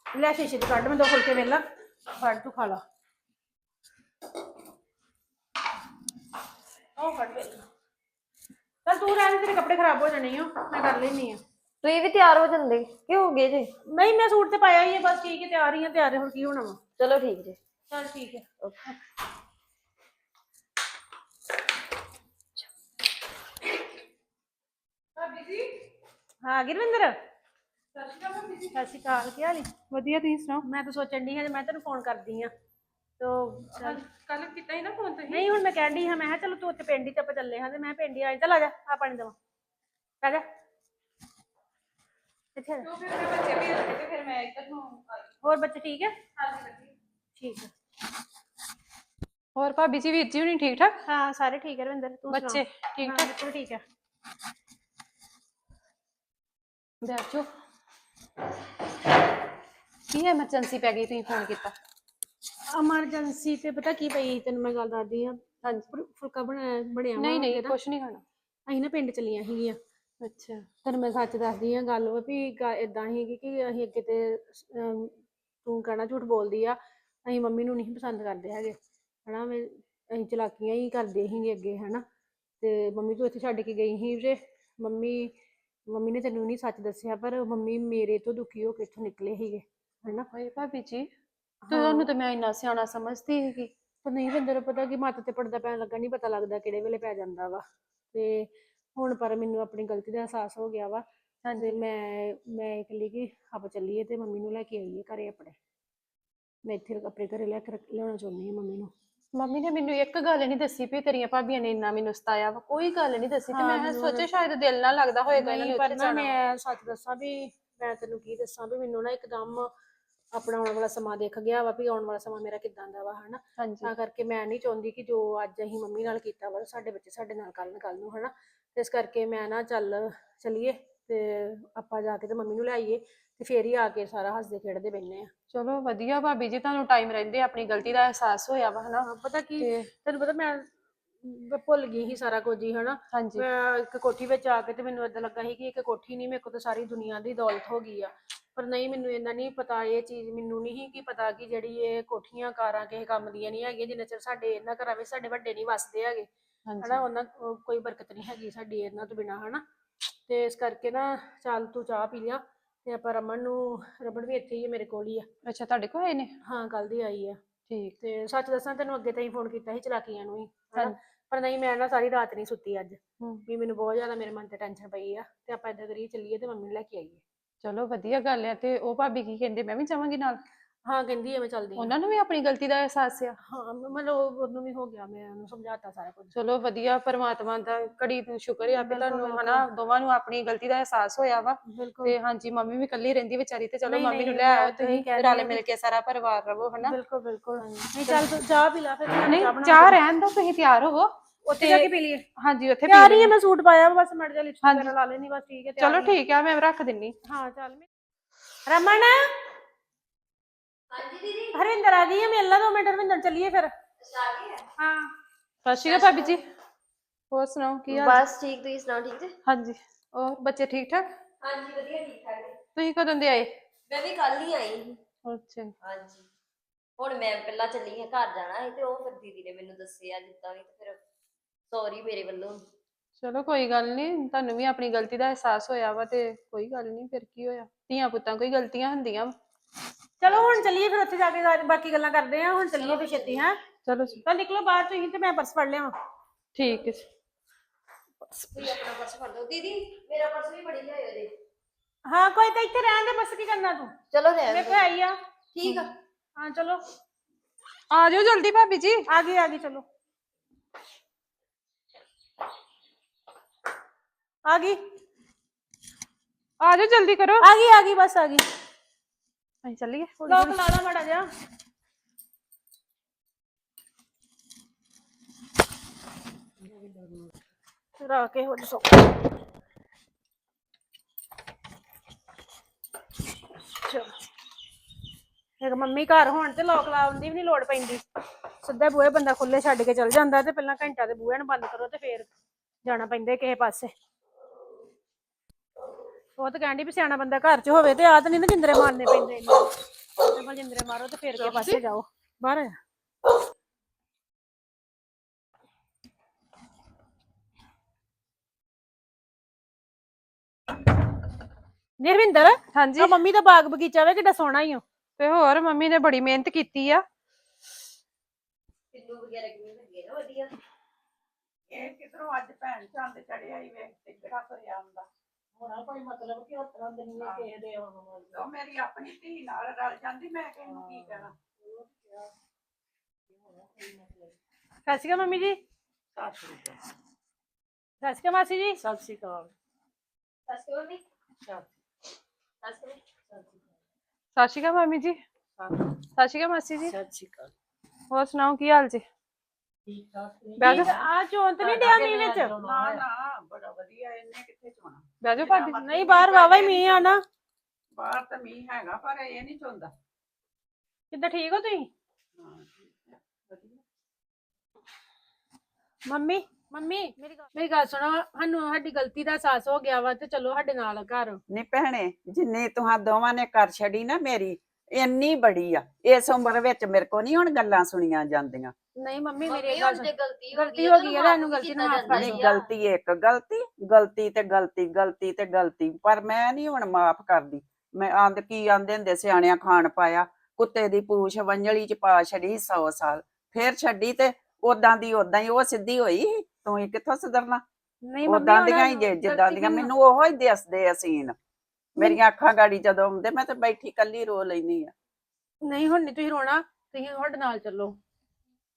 ਲੈ ਸ਼ੀਸ਼ੇ ਦੀ ਕੱਢ ਮੈਂ ਦੋ ਫੁਲਕੇ ਵੇਲਾ ਫੜ ਤੂੰ ਖਾ ਲਾ ਉਹ ਕੱਢ ਵੇਲਾ ਤੇਰੇ ਕੱਪੜੇ ਖਰਾਬ ਹੋ ਜਾਣੇ ਓ ਮੈਂ ਕਰ ਲੈਣੀ ਆ। ਤੁਸੀਂ ਵੀ ਤਿਆਰ ਹੋ ਜਾਂਦੇ ਕੀ ਹੋ ਗਏ ਜੀ? ਨਹੀਂ ਮੈਂ ਸੂਟ ਤੇ ਪਾਇਆ ਹੀ ਹੈ ਬਸ ਠੀਕ ਹੈ ਤਿਆਰ ਹੀ ਆ ਤਿਆਰ ਹੈ, ਹੋਰ ਕੀ ਹੋਣਾ ਵਾ। ਚਲੋ ਠੀਕ ਜੀ। ਚੱਲ ਠੀਕ ਹੈ ਓਕੇ ਹਾਂ ਗਿਰਵਿੰਦਰ? ਸਤਿ ਸ਼੍ਰੀ ਅਕਾਲ ਕੀ ਹਾਲ ਈ? ਵਧੀਆ ਤੁਸੀਂ ਸੁਣਾਓ? ਮੈਂ ਤਾਂ ਸੋਚਣ ਦੀ ਹਾਂ ਮੈਂ ਤੈਨੂੰ ਫੋਨ ਕਰਦੀ ਆ ਤੋ ਚੱਲ ਕੱਲ ਕੀਤਾ ਹੀ ਨਾ ਫੋਨ ਤੁਸੀਂ? ਨਹੀਂ ਹੁਣ ਮੈਂ ਕਹਿੰਦੀ ਹਾਂ ਮੈਂ ਕਿਹਾ ਚਲੋ ਤੂੰ ਉੱਥੇ ਪਿੰਡ ਹੀ ਤੇ ਆਪਾਂ ਚੱਲੇ ਹਾਂ ਤੇ ਮੈਂ ਪਿੰਡ ਹੀ ਆਈ ਚੱਲ ਆ ਜਾ ਆ ਪਾਣੀ ਦੇਵਾਂ। ਆ ਜਾ। ਇੱਥੇ ਆ ਜਾ। ਫਿਰ ਮੇਰੇ ਬੱਚੇ ਵੀ ਆ ਤੇ ਫਿਰ ਮੈਂ ਇੱਧਰ ਨੂੰ ਆ ਗਈ। ਹੋਰ ਬੱਚੇ ਠੀਕ ਹੈ ਹਾਂਜੀ ਵਧੀਆ। ਠੀਕ ਹੈ ਹੋਰ ਭਾਬੀ ਜੀ ਵੀਰ ਜੀ ਹੁਣੀ ਠੀਕ ਠਾਕ? ਹਾਂ ਸਾਰੇ ਠੀਕ ਹੈ ਰਵਿੰਦਰ ਤੂੰ ਸੁਣਾ? ਬੱਚੇ ਠੀਕ ਹਾਂ, ਠਾਕ ਬੱਚੇ ਵੀ ਠੀਕ ਹੈ ਬੈਠ ਕੀ ਐਮਰਜੈਂਸੀ ਪੈ ਗਈ ਤੁਸੀਂ ਫੋਨ ਕੀਤਾ? ਐਮਰਜੈਂਸੀ ਤੇ ਪਤਾ ਕੀ ਪਈ ਤੈਨੂੰ ਮੈਂ ਗੱਲ ਦੱਸਦੀ ਆ ਹਾਂਜੀ ਫੁਲਕਾ ਬਣਾਇਆ ਬਣਿਆ ਵਾ ਨਹੀਂ ਨਹੀਂ। ਕੁਛ ਨਹੀਂ ਖਾਣਾ। ਅਸੀਂ ਨਾ ਪਿੰਡ ਚਲੀਆਂ ਸੀਗੀਆਂ। ਅੱਛਾ। ਤੈਨੂੰ ਮੈਂ ਸੱਚ ਦੱਸਦੀ ਆ ਗੱਲ ਵਾ ਵੀ ਇਦਾਂ ਸੀਗੀ ਕਿ ਅਸੀਂ ਅੱਗੇ ਤੇ ਅਮ, ਤੂੰ ਕਹਿਣਾ ਝੂਠ ਬੋਲਦੀ ਆ ਅਸੀਂ ਮੰਮੀ ਨੂੰ ਨਹੀਂ ਪਸੰਦ ਕਰਦੇ ਹੈਗੇ। ਹਨਾ ਮੈਂ ਅਸੀਂ ਚਲਾਕੀਆਂ ਹੀ ਕਰਦੇ ਸੀਗੇ ਅੱਗੇ ਹਨਾ। ਤੇ ਮੰਮੀ ਤੂੰ ਇੱਥੇ ਛੱਡ ਕੇ ਗਈ ਸੀ ਜੇ ਮੰਮੀ ਮੰਮੀ ਨੇ ਤੈਨੂੰ ਨਹੀਂ ਸੱਚ ਦੱਸਿਆ ਪਰ ਮੰਮੀ ਮੇਰੇ ਤੋਂ ਦੁਖੀ ਹੋ ਕੇ ਇੱਥੋਂ ਨਿਕਲੇ ਸੀਗੇ ਹਨਾ। ਓਏ ਭਾਬੀ ਜੀ। ਤੁਹਾਨੂੰ ਤਾਂ ਮੈਂ ਇੰਨਾ ਸਿਆਣਾ ਸਮਝਦੀ ਸੀਗੀ। ਪਰ ਨਹੀਂ ਬੰਦੇ ਪਤਾ ਕਿ ਮੱਤ ਤੇ ਪੜਦਾ ਪੈਣ ਲੱਗਾ ਨਹੀਂ ਪਤਾ ਲੱਗਦਾ ਕਿਹੜੇ ਵੇਲੇ ਪੈ ਜਾਂਦਾ ਵਾ। ਤੇ ਹੁਣ ਪਰ ਮੈਨੂੰ ਆਪਣੀ ਗਲਤੀ ਦਾ ਅਹਿਸਾਸ ਹੋ ਗਿਆ ਵਾ। ਤੇ ਮੈਂ ਮੈਂ ਇਕੱਲੀ ਕਿ ਆਪਾਂ ਚੱਲੀਏ ਤੇ ਮੰਮੀ ਨੂੰ ਲੈ ਕੇ ਆਈਏ ਘਰੇ ਆਪਣੇ। ਮੈਂ ਇੱਥੇ ਆਪਣੇ ਘਰੇ ਲੈ ਕੇ ਰੱਖ- ਲਿਆਉਣਾ ਚਾਹੁੰਦੀ ਹਾਂ ਮੰਮੀ ਨੂੰ। ਮੰਮੀ ਨੇ ਮੈਨੂੰ ਇੱਕ ਗੱਲ ਨਹੀਂ ਦੱਸੀ ਵੀ ਤੇਰੀਆਂ ਭਾਬੀਆਂ ਨੇ ਇੰਨਾ ਮੈਨੂੰ ਸਤਾਇਆ ਵਾ। ਕੋਈ ਗੱਲ ਨਹੀਂ ਦੱਸੀ ਤੇ ਹਾਂ, ਮੈਂ ਮੈਨੂੰ ਸੋਚਿਆ ਸ਼ਾਇਦ ਦਿਲ ਨਾ ਲੱਗਦਾ ਹੋਏਗਾ ਇਹਨਾਂ ਨਹੀਂ ਨੇ ਪਰ ਉੱਥੇ ਨਾ ਜਾਣਾ ਮੈਂ ਸੱਚ ਦੱਸਾਂ ਵੀ ਮੈਂ ਤੈਨੂੰ ਕੀ ਦੱਸਾਂ ਵੀ ਮੈਨੂੰ ਨਾ ਇੱਕਦਮ ਆਪਣਾ ਆਉਣ ਵਾਲਾ ਸਮਾਂ ਦੇਖ ਗਿਆ ਵਾ ਵੀ ਆਉਣ ਵਾਲਾ ਸਮਾਂ ਮੇਰਾ ਕਿਦਾਂ ਦਾ ਵਾ ਹਨਾ? ਹਾਂਜੀ। ਤਾਂ ਕਰਕੇ ਮੈਂ ਨਹੀਂ ਚਾਹੁੰਦੀ ਕਿ ਜੋ ਅੱਜ ਅਸੀਂ ਮੰਮੀ ਨਾਲ ਕੀਤਾ ਵਾ ਸਾਡੇ ਬੱਚੇ ਸਾਡੇ ਨਾਲ ਕਰਨ ਕੱਲ ਨੂੰ ਹਨਾ? ਤੇ ਇਸ ਕਰਕੇ ਮੈਂ ਨਾ ਚੱਲ ਚਲੀਏ ਤੇ ਆਪਾਂ ਜਾ ਕੇ ਤੇ ਮੰਮੀ ਨੂੰ ਲਿਆਈਏ ਤੇ ਫੇਰ ਹੀ ਆ ਕੇ ਸਾਰਾ ਹੱਸਦੇ ਖੇਡਦੇ ਬੈਠਨੇ ਆ। ਚਲੋ ਵਧੀਆ ਭਾਬੀ ਜੀ ਤੁਹਾਨੂੰ ਟਾਈਮ ਰਹਿੰਦੇ ਆਪਣੀ ਗਲਤੀ ਦਾ ਅਹਿਸਾਸ ਹੋਇਆ ਵਾ ਹਨਾ? ਪਤਾ ਕੀ ਤੈਨੂੰ ਪਤਾ ਮੈਂ ਮੈਂ ਭੁੱਲ ਗਈ ਸੀ ਸਾਰਾ ਕੁਝ ਹੀ ਹਨਾ? ਹਾਂਜੀ। ਮੈਂ ਇੱਕ ਕੋਠੀ ਵਿੱਚ ਆ ਕੇ ਤੇ ਮੈਨੂੰ ਏਦਾਂ ਲੱਗਾ ਸੀ ਕਿ ਇੱਕ ਕੋਠੀ ਨਹੀਂ ਮੇਰੇ ਕੋਲ ਤਾਂ ਸਾਰੀ ਦੁਨੀਆ ਦੀ ਦੌਲਤ ਹੋ ਗਈ ਆ। ਪਰ ਨਹੀਂ ਮੈਨੂੰ ਇੰਨਾ ਨਹੀਂ ਪਤਾ ਇਹ ਚੀਜ਼ ਮੈਨੂੰ ਨਹੀਂ ਕਿ ਪਤਾ ਕਿ ਜਿਹੜੀ ਇਹ ਕੋਠੀਆਂ ਕਾਰਾਂ ਕਿਸੇ ਕੰਮ ਦੀਆਂ ਨਹੀਂ ਹੈਗੀਆਂ ਜਿੰਨਾ ਚਿਰ ਸਾਡੇ ਇਹਨਾਂ ਘਰਾਂ ਵਿੱਚ ਸਾਡੇ ਵੱਡੇ ਨਹੀਂ ਵਸਦੇ ਹੈਗੇ। ਹਨਾ ਉਹਨਾਂ ਉਹ ਕੋਈ ਬਰਕਤ ਨਹੀਂ ਹੈਗੀ ਸਾਡੀ ਇਹਨਾਂ ਤੋਂ ਬਿਨਾ ਹਨਾ? ਤੇ ਇਸ ਕਰਕੇ ਨਾ ਚੱਲ ਤੂੰ ਚਾਹ ਪੀ ਲਿਆ ਤੇ ਆਪਾਂ ਰਮਨ ਨੂੰ ਰਮਨ ਵੀ ਇੱਥੇ ਹੀ ਹੈ ਮੇਰੇ ਕੋਲ ਹੀ ਆ। ਅੱਛਾ ਤੁਹਾਡੇ ਕੋਲ ਆਏ ਨੇ? ਹਾਂ ਕੱਲ ਦੀ ਆਈ ਆ। ਠੀਕ। ਤੇ ਸੱਚ ਦੱਸਾਂ ਤੈਨੂੰ ਅੱਗੇ ਤਾਂ ਹੀ ਫੋਨ ਕੀਤਾ ਸੀ ਚਲਾਕੀਆਂ ਨੂੰ ਹੀ। ਪਰ ਨਹੀਂ ਮੈਂ ਨਾ ਸਾਰੀ ਰਾਤ ਨਹੀਂ ਸੁੱਤੀ ਅੱਜ। ਹੂੰ। ਵੀ ਮੈਨੂੰ ਬਹੁਤ ਜ਼ਿਆਦਾ ਮੇਰੇ ਮਨ ਤੇ ਟੈਨਸ਼ਨ ਪਈ ਆ ਤੇ ਆਪਾਂ ਏਦਾਂ ਕਰੀਏ ਚੱਲੀਏ ਤੇ ਮੰਮੀ ਨੂੰ ਲੈ ਕੇ ਆਈਏ। ਚਲੋ ਵਧੀਆ ਗੱਲ ਹੈ ਤੇ ਉਹ ਭਾਬੀ ਕੀ ਕਹਿੰਦੇ ਮੈਂ ਵੀ ਜਾਵਾਂਗੀ ਨਾਲ? ਹਾਂ ਕਹਿੰਦੀ ਐ ਮੈਂ ਚੱਲਦੀ ਆਂ। ਉਹਨਾਂ ਨੂੰ ਵੀ ਆਪਣੀ ਗਲਤੀ ਦਾ ਅਹਿਸਾਸ ਆ? ਹਾਂ ਮ- ਮਤਲਬ ਉਹ- ਉਹਨੂੰ ਵੀ ਹੋ ਗਿਆ ਮੈਂ ਉਹਨੂੰ ਸਮਝਾਤਾ ਸਾਰਾ ਕੁਝ ਚਲੋ ਵਧੀਆ ਪਰਮਾਤਮਾ ਦਾ ਘੜੀ ਨੂੰ ਸ਼ੁਕਰ ਆ ਕਿ ਬਿਲਕੁਲ, ਤੁਹਾਨੂੰ ਹਨਾ ਦੋਵਾਂ ਨੂੰ ਆਪਣੀ ਗਲਤੀ ਦਾ ਅਹਿਸਾਸ ਹੋਇਆ ਵਾ। ਬਿਲਕੁਲ। ਤੇ ਹਾਂਜੀ ਮੰਮੀ ਵੀ ਇਕੱਲੀ ਰਹਿੰਦੀ ਵਿਚਾਰੀ ਤੇ ਚਲੋ ਨਹੀਂ, ਮੰਮੀ ਨੂੰ ਨਹੀਂ, ਲੈ ਆਓ ਮੈਂ ਤਾਂ ਇਹੀ ਤੁਸੀਂ ਕਹਿ ਰਹੀ ਰਲ ਹਾਂ ਮਿਲ ਕੇ ਸਾਰਾ ਪਰਿਵਾਰ ਰਵੋ ਹਨਾ। ਬਿਲਕੁਲ ਬਿਲਕੁਲ। ਨਹੀਂ ਚੱਲ ਤੂੰ ਚਾਹ ਪੀ ਲਾ ਫਿਰ ਤੂੰ ਨਹੀਂ ਬਣਾ ਚਾਹ। ਰਹਿਣ ਦੋ ਤੁਸੀਂ ਤਿਆਰ ਹੋਵੋ। ਉੱਥੇ ਜਾ ਕੇ ਪੀ ਲਈਏ। ਹਾਂਜੀ ਉੱਥੇ ਤਿਆਰ ਪੀ ਹੀ। ਮੈਂ ਸੂਟ ਪਾਇਆ ਵਾ, ਬਸ ਮੜ ਜਾ ਲਿਪਸਟਿਕ। ਵਗੈਰਾ ਲਾ ਲੈਣੀ ਬਸ ਠੀਕ ਹੈ ਤਿਆਰ ਚਲੋ ਹੀ। ਠੀਕ ਆ ਮੈਂ ਰੱਖ ਦਿੰਨੀ। ਹਾਂ ਚੱਲ ਮੈਂ ਰਮਨ! ਹਾਂਜੀ ਦੀਦੀ। ਹਰਿੰਦਰ ਆ ਗਈ ਹੈ ਮਿਲ ਲਾ ਦੋ ਮਿੰਟ ਹਰਿੰਦਰ ਚੱਲੀਏ ਫਿਰ। ਹੈ? ਹਾਂ। ਸਤਿ ਸ਼੍ਰੀ ਅਕਾਲ ਭਾਬੀ ਜੀ। ਹੋਰ ਸੁਣਾਓ ਕੀ ਹਾਲ? ਬਸ ਠੀਕ ਤੁਸੀਂ ਸੁਣਾਓ ਠੀਕ ਜੇ? ਹਾਂਜੀ। ਹੋਰ ਬੱਚੇ ਠੀਕ ਠਾਕ? ਹਾਂਜੀ ਵਧੀਆ ਠੀਕ ਠਾਕ ਜੀ। ਤੁਸੀਂ ਕਦੋਂ ਦੇ ਆਏ? ਮੈਂ ਵੀ ਕੱਲ ਹੀ ਆਈ ਸੀ। ਅੱਛਾ ਹਾਂਜੀ। ਹੁਣ ਮੈਂ ਪਹਿਲਾਂ ਚੱਲੀ ਹਾਂ ਘਰ ਜਾਣਾ ਸੀ ਤੇ ਉਹ ਫਿਰ ਦੀਦੀ ਨੇ ਮੈਨੂੰ ਦੱਸਿਆ ਜਿੱਦਾਂ ਵੀ ਤੇ ਫਿਰ ਸੌਰੀ ਮੇਰੇ ਵੱਲੋਂ। ਚਲੋ ਕੋਈ ਗੱਲ ਨਹੀਂ। ਤੁਹਾਨੂੰ ਵੀ ਆਪਣੀ ਗਲਤੀ ਦਾ ਅਹਿਸਾਸ ਹੋਇਆ ਵਾ ਤੇ ਕੋਈ ਗੱਲ ਨਹੀਂ ਫਿਰ ਕੀ ਹੋਇਆ? ਧੀਆਂ ਪੁੱਤਾਂ ਕੋਈ ਗਲਤੀਆਂ ਹੁੰਦੀਆਂ ਵਾ। ਚਲੋ ਹੁਣ ਚੱਲੀਏ ਫਿਰ ਉੱਥੇ ਜਾ ਕੇ ਸਾਰੀ ਬਾਕੀ ਗੱਲਾਂ ਕਰਦੇ ਆ ਹੁਣ ਚੱਲੀਏ ਫਿਰ ਛੇਤੀ ਹਾਂ। ਚਲੋ ਜੀ, ਚੱਲ ਨਿਕਲੋ ਬਾਹਰ ਤੁਸੀਂ ਤੇ ਮੈਂ ਪਰਸ ਫੜ ਲਿਆਵਾਂ। ਠੀਕ ਹੈ ਤੁਸੀਂ ਆਪਣਾ ਪਰਸ ਫੜ ਲਓ। ਦੀਦੀ ਮੇਰਾ ਪਰਸ ਵੀ ਬੜੀ ਲਿਆਇਓ ਦੇ ਹਾਂ ਕੋਈ ਤਾਂ ਇੱਥੇ ਰਹਿਣ ਦੇ ਬਸ ਕੀ ਕਰਨਾ ਤੂੰ? ਚਲੋ ਰਹਿਣ ਮੈਂ ਦਿਓ। ਕਿਹਾ ਆਈ ਆ। ਠੀਕ ਆ। ਹਾਂ ਚਲੋ। ਆ ਜਾਓ ਜਲਦੀ ਭਾਬੀ ਜੀ। ਆ ਗਈ ਆ ਗਈ ਚਲੋ। ਆ ਗਈ। ਆ ਜਾਓ ਜਲਦੀ ਕਰੋ। ਆ ਗਈ ਆ ਗਈ ਬਸ ਆ ਗਈ। ਅਸੀਂ ਚੱਲੀਏ ਲੋਕ ਲਾ ਲਾ ਮੜਾ ਜਾ ਰਾ ਕੇ ਹੋ ਸੋ। ਚਲੋ। ਇੱਕ ਮੰਮੀ ਘਰ ਹੋਣ ਤੇ ਲੋਕ ਲਾਉਣ ਦੀ ਵੀ ਨਹੀਂ ਲੋੜ ਪੈਂਦੀ। ਸਿੱਧਾ ਬੂਹੇ ਬੰਦਾ ਖੁੱਲੇ ਛੱਡ ਕੇ ਚਲ ਜਾਂਦਾ ਤੇ ਪਹਿਲਾਂ ਘੰਟਾ ਦੇ ਬੂਹੇ ਨੂੰ ਬੰਦ ਕਰੋ ਤੇ ਫੇਰ ਜਾਣਾ ਪੈਂਦਾ ਕਿਸੇ ਪਾਸੇ। ਉਹ ਤਾਂ ਕਹਿੰਦੀ ਵੀ ਸਿਆਣਾ ਬੰਦਾ ਘਰ 'ਚ ਹੋਵੇ ਤੇ ਆਹ ਤਾਂ ਨਹੀਂ ਨਾ ਜਿੰਦਰੇ ਮਾਰਨੇ ਪੈਂਦੇ ਤੇ ਕੋਲ ਜਿੰਦਰੇ ਮਾਰੋ ਤੇ ਫੇਰ ਕੇ ਪਾਸੇ ਜਾਓ। ਬਾਹਰ ਆ ਜਾ। ਨਿਰਵਿੰਦਰ ਹਾਂਜੀ। ਆ ਮੰਮੀ ਦਾ ਬਾਗ ਬਗੀਚਾ ਵੇ ਕਿੱਡਾ ਸੋਹਣਾ ਹੀ ਓ। ਤੇ ਹੋਰ ਮੰਮੀ ਨੇ ਬੜੀ ਮਿਹਨਤ ਕੀਤੀ ਆ। ਪਿੰਡੂ ਵਗੈਰਾ ਕਿਵੇਂ ਲੱਗੇ ਨਾ ਵਧੀਆ? ਇਹ ਕਿਧਰੋਂ ਅੱਜ ਭੈਣ ਚੰਦ ਚੜਿਆ ਹੀ ਵੇਖ ਤੇ ਕਿਹੜਾ ਤੁਰਿਆ ਆਉਂਦਾ। ਹੋਣਾ ਕੋਈ ਮਤਲਬ ਕਿ ਉਤਰਾਂ ਦਿਨ ਨੇ ਕਿਸੇ ਦੇ ਉਹ ਮੇਰੀ ਆਪਣੀ ਧੀ ਨਾਲ ਰਲ ਜਾਂਦੀ ਮੈਂ ਕਿਹਨੂੰ ਕੀ ਕਰਾਂ ਸਤਿ ਸ਼੍ਰੀ ਅਕਾਲ ਮੰਮੀ ਜੀ ਸਤਿ ਸ਼੍ਰੀ ਅਕਾਲ ਸਤਿ ਸ਼੍ਰੀ ਅਕਾਲ ਮਾਸੀ ਜੀ ਸਤਿ ਸ਼੍ਰੀ ਅਕਾਲ ਸੱਸ ਕੋਲ ਵੀ ਸਤਿ ਸਤਿ ਸ਼੍ਰੀ ਅਕਾਲ ਮਾਮੀ ਜੀ ਸਤਿ ਸ਼੍ਰੀ ਅਕਾਲ ਮਾਸੀ ਜੀ ਸ਼੍ਰੀ ਅਕਾਲ ਹੋਰ ਸੁਣਾਓ ਕੀ ਹਾਲ ਜੀ ਠੀਕ ਠਾਕ ਆ ਚੋਣ ਤੇ ਨਹੀਂ ਡਿਆ ਮੀਂਹ ਵਿੱਚ ਨਾ ਨਾ ਬੜਾ ਵਧੀਆ ਇਹਨੇ ਕਿੱਥੇ ਚੋਣਾ ਬਹਿ ਜਾਓ ਭਾਬੀ। ਨਹੀਂ ਬਾਹਰ ਵਾਵਾ ਹੀ ਮੀਂਹ ਆ ਨਾ। ਬਾਹਰ ਤਾਂ ਮੀਂਹ ਹੈਗਾ ਪਰ ਇਹ ਨਹੀਂ ਚੋਂਦਾ। ਕਿੱਦਾਂ ਠੀਕ ਹੋ ਤੁਸੀਂ? ਮੰਮੀ ਮੰਮੀ ਮੇਰੀ ਗੱਲ ਮੇਰੀ ਗੱਲ ਸੁਣੋ ਸਾਨੂੰ ਸਾਡੀ ਗਲਤੀ ਦਾ ਅਹਿਸਾਸ ਹੋ ਗਿਆ ਵਾ ਤੇ ਚਲੋ ਸਾਡੇ ਨਾਲ ਘਰ। ਨੀ ਭੈਣੇ ਜਿੰਨੀ ਤੁਹਾਂ ਦੋਵਾਂ ਨੇ ਕਰ ਛੜੀ ਨਾ ਮੇਰੀ ਇੰਨੀ ਬੜੀ ਆ। ਇਸ ਉਮਰ ਵਿੱਚ ਮੇਰੇ ਕੋ ਨਹੀਂ ਹੁਣ ਗੱਲਾਂ ਸੁਣੀਆਂ ਜਾਂਦੀਆਂ। ਨਹੀਂ ਮੰਮੀ ਮੇਰੀ ਗੱਲ ਸੁਣ। ਗਲਤੀ ਗਲਤੀ ਹੋ ਗਈ ਆ, ਤੁਹਾਨੂੰ ਗਲਤੀ ਨੂੰ ਮਾਫ਼ ਕਰ ਨਹੀਂ ਦਿਓ। ਗਲਤੀ ਇੱਕ ਗਲਤੀ ਗਲਤੀ ਤੇ ਗਲਤੀ ਗਲਤੀ ਤੇ ਗਲਤੀ। ਪਰ ਮੈਂ ਨਹੀਂ ਹੁਣ ਮਾਫ ਕਰਦੀ। ਮੈਂ ਆਂਦ ਕੀ ਆਂਦੇ ਹੁੰਦੇ ਸਿਆਣਿਆਂ ਖਾਣ ਪਾਇਆ ਕੁੱਤੇ ਦੀ ਪੂਛ ਵੰਜਲੀ ਚ ਪਾ ਛੜੀ 100 ਸਾਲ। ਫੇਰ ਛੱਡੀ ਤੇ ਉਦਾਂ ਦੀ ਉਦਾਂ ਹੀ ਉਹ ਸਿੱਧੀ ਹੋਈ ਤੂੰ ਹੀ ਕਿੱਥੋਂ ਸੁਧਰਨਾ? ਨਹੀਂ ਮੰਮੀ ਉਦਾਂ ਦੀਆਂ ਹੀ ਜੇ ਜਿੱਦਾਂ ਦੀਆਂ ਮੈਨੂੰ ਉਹੋ ਹੀ ਦਿਸਦੇ ਅਸੀਨ ਮੇਰੀਆਂ ਅੱਖਾਂ ਗਾੜੀ ਜਦੋਂ ਆਉਂਦੇ ਮੈਂ ਤੇ ਬੈਠੀ ਕੱਲੀ ਰੋ ਲੈਨੀ ਆ ਨਹੀਂ ਹੁਣ ਨਹੀਂ ਤੁਸੀਂ ਰੋਣਾ ਤੁਸੀਂ ਸਾਡੇ ਨਾਲ ਚੱਲੋ।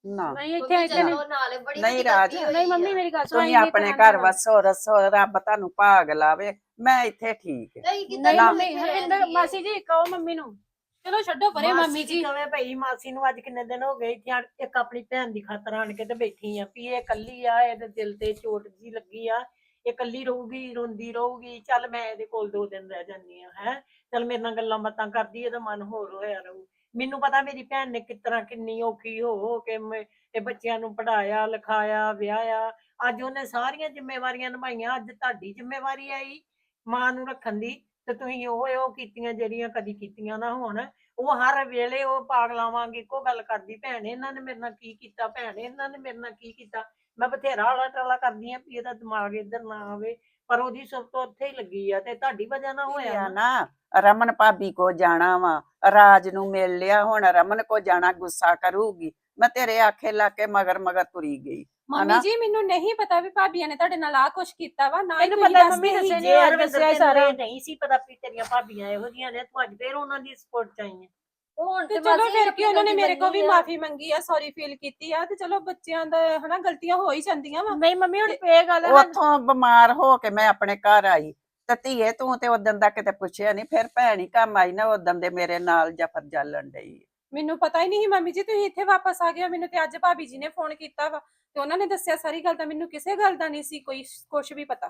ਨਾ। ਨਹੀਂ ਇੱਥੇ ਇੱਥੇ ਨਹੀਂ ਨਾਲ ਬੜੀ ਨਹੀਂ ਰਾਜ। ਨਹੀਂ ਮੰਮੀ। ਮੇਰੀ ਗੱਲ ਸੁਣੋ ਤੁਸੀਂ ਆਪਣੇ ਘਰ ਵਸੋ ਰਸੋ ਰੱਬ ਤੁਹਾਨੂੰ ਭਾਗ ਲਾਵੇ। ਮੈਂ ਇੱਥੇ ਠੀਕ ਹੈ। ਨਹੀਂ ਕਿਤੇ ਨਹੀਂ ਨਾ। ਮੰਮੀ ਹਰਿੰਦਰ ਮਾਸੀ ਜੀ ਕਹੋ ਮੰਮੀ ਨੂੰ। ਚਲੋ ਛੱਡੋ ਪਰੇ ਮੰਮੀ ਜੀ ਕਵੇ ਭਈ ਮਾਸੀ ਨੂੰ ਅੱਜ ਕਿੰਨੇ ਦਿਨ ਹੋ ਗਏ ਇੱਥੇ ਇੱਕ ਆਪਣੀ ਭੈਣ ਦੀ ਖਾਤਰ ਆਣ ਕੇ ਤੇ ਬੈਠੀ ਆ ਵੀ ਇਹ ਇਕੱਲੀ ਆ ਇਹਦੇ ਦਿਲ ਤੇ ਚੋਟ ਜੀ ਲੱਗੀ ਆ। ਇਹ ਇਕੱਲੀ ਰਹੂਗੀ, ਰੋਂਦੀ ਰਹੂਗੀ, ਚੱਲ ਮੈਂ ਇਹਦੇ ਕੋਲ ਦੋ ਦਿਨ ਰਹਿ ਜਾਂਦੀ ਆ ਹੈ। ਚੱਲ ਮੇਰੇ ਨਾਲ ਗੱਲਾਂ ਬਾਤਾਂ ਕਰਦੀ ਇਹਦਾ ਮਨ ਹੋਰ ਹੋਇਆ ਰਹੂ। ਮੈਨੂੰ ਪਤਾ ਮੇਰੀ ਭੈਣ ਨੇ ਕਿਸ ਤਰ੍ਹਾਂ ਕਿੰਨੀ ਔਖੀ ਹੋ ਹੋ ਕੇ ਇਹ ਬੱਚਿਆਂ ਨੂੰ ਪੜਾਇਆ ਲਿਖਾਇਆ, ਵਿਆਹਿਆ। ਅੱਜ ਉਹਨੇ ਸਾਰੀਆਂ ਜ਼ਿੰਮੇਵਾਰੀਆਂ ਨਿਭਾਈਆਂ, ਅੱਜ ਤੁਹਾਡੀ ਜ਼ਿੰਮੇਵਾਰੀ ਆਈ ਮਾਂ ਨੂੰ ਰੱਖਣ ਦੀ। ਤੇ ਤੁਸੀਂ ਉਹ ਉਹ ਕੀਤੀਆਂ ਜਿਹੜੀਆਂ ਕਦੀ ਕੀਤੀਆਂ ਨਾ ਹੋਣ। ਉਹ ਹਰ ਵੇਲੇ ਉਹ ਪਾਗਲਾਂ ਵਾਂਗ ਇੱਕੋ ਗੱਲ ਕਰਦੀ, ਭੈਣ, ਇਹਨਾਂ ਨੇ ਮੇਰੇ ਨਾਲ ਕੀ ਕੀਤਾ, ਭੈਣ, ਇਹਨਾਂ ਨੇ ਮੇਰੇ ਨਾਲ ਕੀ ਕੀਤਾ। ਮੈਂ ਬਥੇਰਾ ਆਲਾ ਟਾਲਾ ਕਰਦੀ ਆ ਵੀ ਇਹਦਾ ਦਿਮਾਗ ਇੱਧਰ ਨਾ ਆਵੇ ਪਰ ਉਹਦੀ ਸਭ ਤੋਂ ਉੱਥੇ ਹੀ ਲੱਗੀ ਆ ਤੇ ਤੁਹਾਡੀ ਵਜ੍ਹਾ ਨਾਲ ਹੋਇਆ ਹੋਇਆ ਨਾ। ਨਾ ਰਮਨ ਭਾਬੀ ਕੋ ਜਾਣਾ ਵਾ ਰਾਜ ਨੂੰ ਮਿਲ ਲਿਆ ਹੁਣ ਰਮਨ ਕੋ ਜਾਣਾ ਗੁੱਸਾ ਕਰੂਗੀ ਮੈਂ ਤੇਰੇ ਆਖੇ ਲਾ ਕੇ ਮਗਰ ਮਗਰ ਤੁਰੀ ਗਈ ਮੰਮੀ ਹਨਾ? ਜੀ ਮੈਨੂੰ ਨਹੀਂ ਪਤਾ ਵੀ ਭਾਬੀਆਂ ਨੇ ਤੁਹਾਡੇ ਨਾਲ ਆ ਕੁਛ ਕੀਤਾ ਵਾ ਨਾ ਹੀ ਤੁਸੀਂ ਪਤਾ ਦੱਸਦੇ ਮੰਮੀ ਸੀ। ਦੱਸਿਆ ਜੇ ਨਹੀਂ ਅੱਜ ਅਰਵਿੰਦਰ ਦੱਸਿਆ ਤੈਨੂੰ ਸਾਰਾ ਇਹ ਨਹੀਂ ਸੀ ਪਤਾ ਵੀ ਤੇਰੀਆਂ ਭਾਬੀਆਂ ਇਹੋ ਜਿਹੀਆਂ ਨੇ ਤੂੰ ਅੱਜ ਫੇਰ ਉਹਨਾਂ ਦੀ ਸਪੋਰਟ ਚਾਹੀਏ ਹੁਣ ਤੇ ਤੇ ਚਲੋ ਮਾਸੀ ਫਿਰ ਕੀ ਉਹਨਾਂ ਨੇ ਆਪਣੀ ਮੇਰੇ ਕੋਲ ਵੀ ਮੰਨੀ ਆ। ਮਾਫੀ ਮੰਗੀ ਆ ਸੌਰੀ ਫੀਲ ਕੀਤੀ ਆ ਤੇ ਚਲੋ ਬੱਚਿਆਂ ਦਾ ਹਨਾ ਗਲਤੀਆਂ ਹੋ ਹੀ ਜਾਂਦੀਆਂ ਵਾ ਨਹੀਂ ਮੰਮੀ ਹੁਣ ਇਹ ਗੱਲ ਹੈ ਉੱਥੋਂ ਬਿਮਾਰ ਹੋ ਕੇ ਮੈਂ ਆਪਣੇ ਘਰ ਆਈ ਤੇ ਧੀਏ ਤੂੰ ਤੇ ਉਦੋਂ ਦਾ ਕਿਤੇ ਪੁੱਛਿਆ ਨਹੀਂ ਫਿਰ ਭੈਣ ਹੀ ਕੰਮ ਆਈ ਨਾ ਉਦੋਂ ਦੇ ਮੇਰੇ ਨਾਲ ਜਫਰ ਜਾਲਣ ਡਈ ਮੈਨੂੰ ਪਤਾ ਹੀ ਨਹੀਂ ਸੀ ਮੰਮੀ ਜੀ ਤੁਸੀਂ ਇੱਥੇ ਵਾਪਸ ਆ ਗਏ ਹੋ। ਮੈਨੂੰ ਤੇ ਅੱਜ ਭਾਬੀ ਜੀ ਨੇ ਫੋਨ ਕੀਤਾ ਵਾ ਤੇ ਉਹਨਾਂ ਨੇ ਦੱਸਿਆ ਸਾਰੀ ਗੱਲ ਤਾਂ ਮੈਨੂੰ ਕਿਸੇ ਗੱਲ ਦਾ ਨਹੀਂ ਸੀ ਕੋਈ ਕੁਝ ਵੀ ਪਤਾ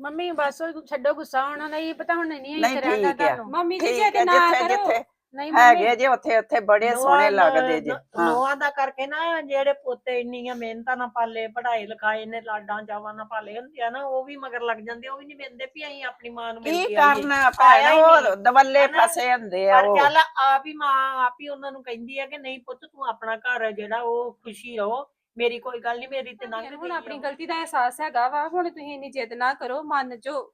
ਮੰਮੀ ਬਸ ਉਹ ਛੱਡੋ ਗੁੱਸਾ ਹੋਣਾ ਨਹੀਂ ਪਤਾ ਹੁਣ ਨਹੀਂ ਨਹੀਂ, ਇੱਥੇ ਰਹਿੰਦਾ ਠੀਕ ਆ। ਤੁਹਾਨੂੰ ਮੰਮੀ ਜੀ ਠੀਕ ਜੇ ਹੈ ਤੇ ਨਾ ਜਿੱਥੇ ਕਰੋ। ਜਿੱਥੇ ਨਹੀਂ ਮੰਮੀ। ਹੈਗੇ ਜੇ ਉੱਥੇ ਉੱਥੇ ਬੜੇ ਸੋਹਣੇ ਲੱਗਦੇ ਜੇ। ਹਾਂ। ਨੋਆਂ ਦਾ ਕਰਕੇ ਨਾ ਜਿਹੜੇ ਪੋਤੇ ਇੰਨੀਆਂ ਮਿਹਨਤਾਂ ਨਾਲ ਪਾਲੇ ਪੜ੍ਹਾਈ ਲਿਖਾਈ ਨੇ ਲਾਡਾਂ ਚਾਵਾਂ ਨਾਲ ਪਾਲੇ ਹੁੰਦੇ ਆ ਨਾ ਉਹ ਵੀ ਮਗਰ ਲੱਗ ਜਾਂਦੇ ਉਹ ਵੀ ਨਹੀਂ ਮਿਲਦੇ ਵੀ ਅਸੀਂ ਆਪਣੀ ਮਾਂ ਨੂੰ ਮਿਲ ਕੀ ਕੇ ਆਈਏ ਕਰਨਾ ਆਇਆ ਭੈਣ ਹੀ ਉਹ ਨਹੀਂ। ਦਵੱਲੇ ਹਨਾ? ਫਸੇ ਹੁੰਦੇ ਆ ਪਰ ਉਹ। ਚੱਲ ਆਪ ਹੀ ਮਾਂ ਆਪ ਹੀ ਉਹਨਾਂ ਨੂੰ ਕਹਿੰਦੀ ਆ ਕਿ ਨਹੀਂ ਪੁੱਤ ਤੂੰ ਆਪਣਾ ਘਰ ਹੈ ਜਿਹੜਾ ਉਹ ਖੁਸ਼ੀ ਰਹੋ। ਮੇਰੀ ਕੋਈ ਗੱਲ ਨਹੀਂ ਮੇਰੀ ਤੇ ਲੰਘ ਹੁਣ ਆਪਣੀ ਆ। ਗਲਤੀ ਦਾ ਅਹਿਸਾਸ ਹੈਗਾ ਵਾ ਹੁਣ ਤੁਸੀਂ ਇੰਨੀ ਜਿੱਦ ਨਾ ਕਰੋ ਮੰਨ ਜੋ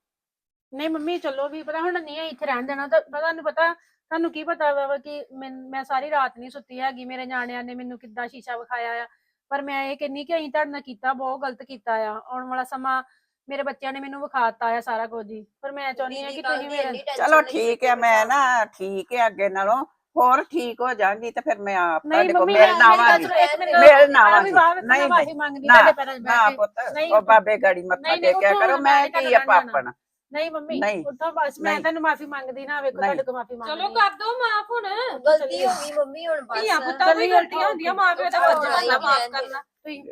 ਨਹੀਂ ਮੰਮੀ ਚਲੋ ਵੀ ਪਤਾ ਹੁਣ ਨਹੀਂ ਇੱਥੇ ਰਹਿਣ ਦੇਣਾ ਤਾਂ ਪਤਾ ਨਹੀਂ ਪਤਾ ਤੁਹਾਨੂੰ ਕੀ ਪਤਾ ਵਾ ਕਿ ਮੈਂ ਮੈਂ ਸਾਰੀ ਰਾਤ ਨਹੀਂ ਸੁੱਤੀ ਹੈਗੀ ਮੇਰੇ ਨਿਆਣਿਆਂ ਨੇ ਮੈਨੂੰ ਕਿੱਦਾਂ ਸ਼ੀਸ਼ਾ ਵਿਖਾਇਆ ਆ। ਪਰ ਮੈਂ ਇਹ ਕਹਿੰਨੀ ਕਿ ਅਸੀਂ ਤੁਹਾਡੇ ਨਾਲ ਕੀਤਾ ਬਹੁਤ ਗਲਤ ਕੀਤਾ ਆ। ਆਉਣ ਵਾਲਾ ਸਮਾਂ ਮੇਰੇ ਬੱਚਿਆਂ ਨੇ ਮੈਨੂੰ ਵਿਖਾਤਾ ਆ ਸਾਰਾ ਕੁਝ ਹੀ। ਪਰ ਮੈਂ ਚਾਹੁੰਦੀ ਹਾਂ ਕਿ ਤੁਸੀਂ ਮੇਰੇ ਚਲੋ ਠੀਕ ਹੈ ਮੈਂ ਨਾ ਠੀਕ ਹੈ ਅੱਗੇ ਨਾਲੋਂ। ਹੋਰ ਠੀਕ ਹੋ ਜਾਗੀ ਤੇ ਫਿਰ ਮੈਂ ਆਪ ਤੁਹਾਡੇ ਕੋਲ ਮਿਲਣ ਆਵਾਂਗੀ। ਨਹੀਂ ਮਿਲਣ ਆਵਾਂਗੀ। ਨਹੀਂ ਨਹੀਂ। ਮੰਗਦੀ ਨਾ, ਤੁਹਾਡੇ ਪੈਰਾਂ 'ਚ ਨਾ ਪੁੱਤ ਉਹ ਬਾਬੇ ਗਾੜੀ ਮੱਥਾ ਟੇਕਿਆ ਕਰੋ ਮੈਂ ਕੀ ਆ। ਪਾਪਣ ਨਹੀਂ ਮੰਮੀ। ਉੱਠੋ ਬਸ ਮੈਂ। ਤੁਹਾਨੂੰ ਮਾਫੀ ਮੰਗਦੀ ਨਾ ਵੇਖੋ। ਤੁਹਾਡੇ ਕੋਲ ਮਾਫੀ ਮੰਗਦੀ ਚਲੋ ਕਰ ਦੋ ਮਾਫ ਹੁਣ। ਗਲਤੀ ਹੋ ਗਈ ਮੰਮੀ ਹੁਣ ਬਸ। ਧੀਆਂ ਪੁੱਤਾਂ ਦੀ ਗਲਤੀਆਂ ਹੁੰਦੀਆਂ ਮਾਂ ਪਿਓ ਦਾ ਫਰਜ਼ ਹੁੰਦਾ ਮਾਫ। ਕਰਨਾ।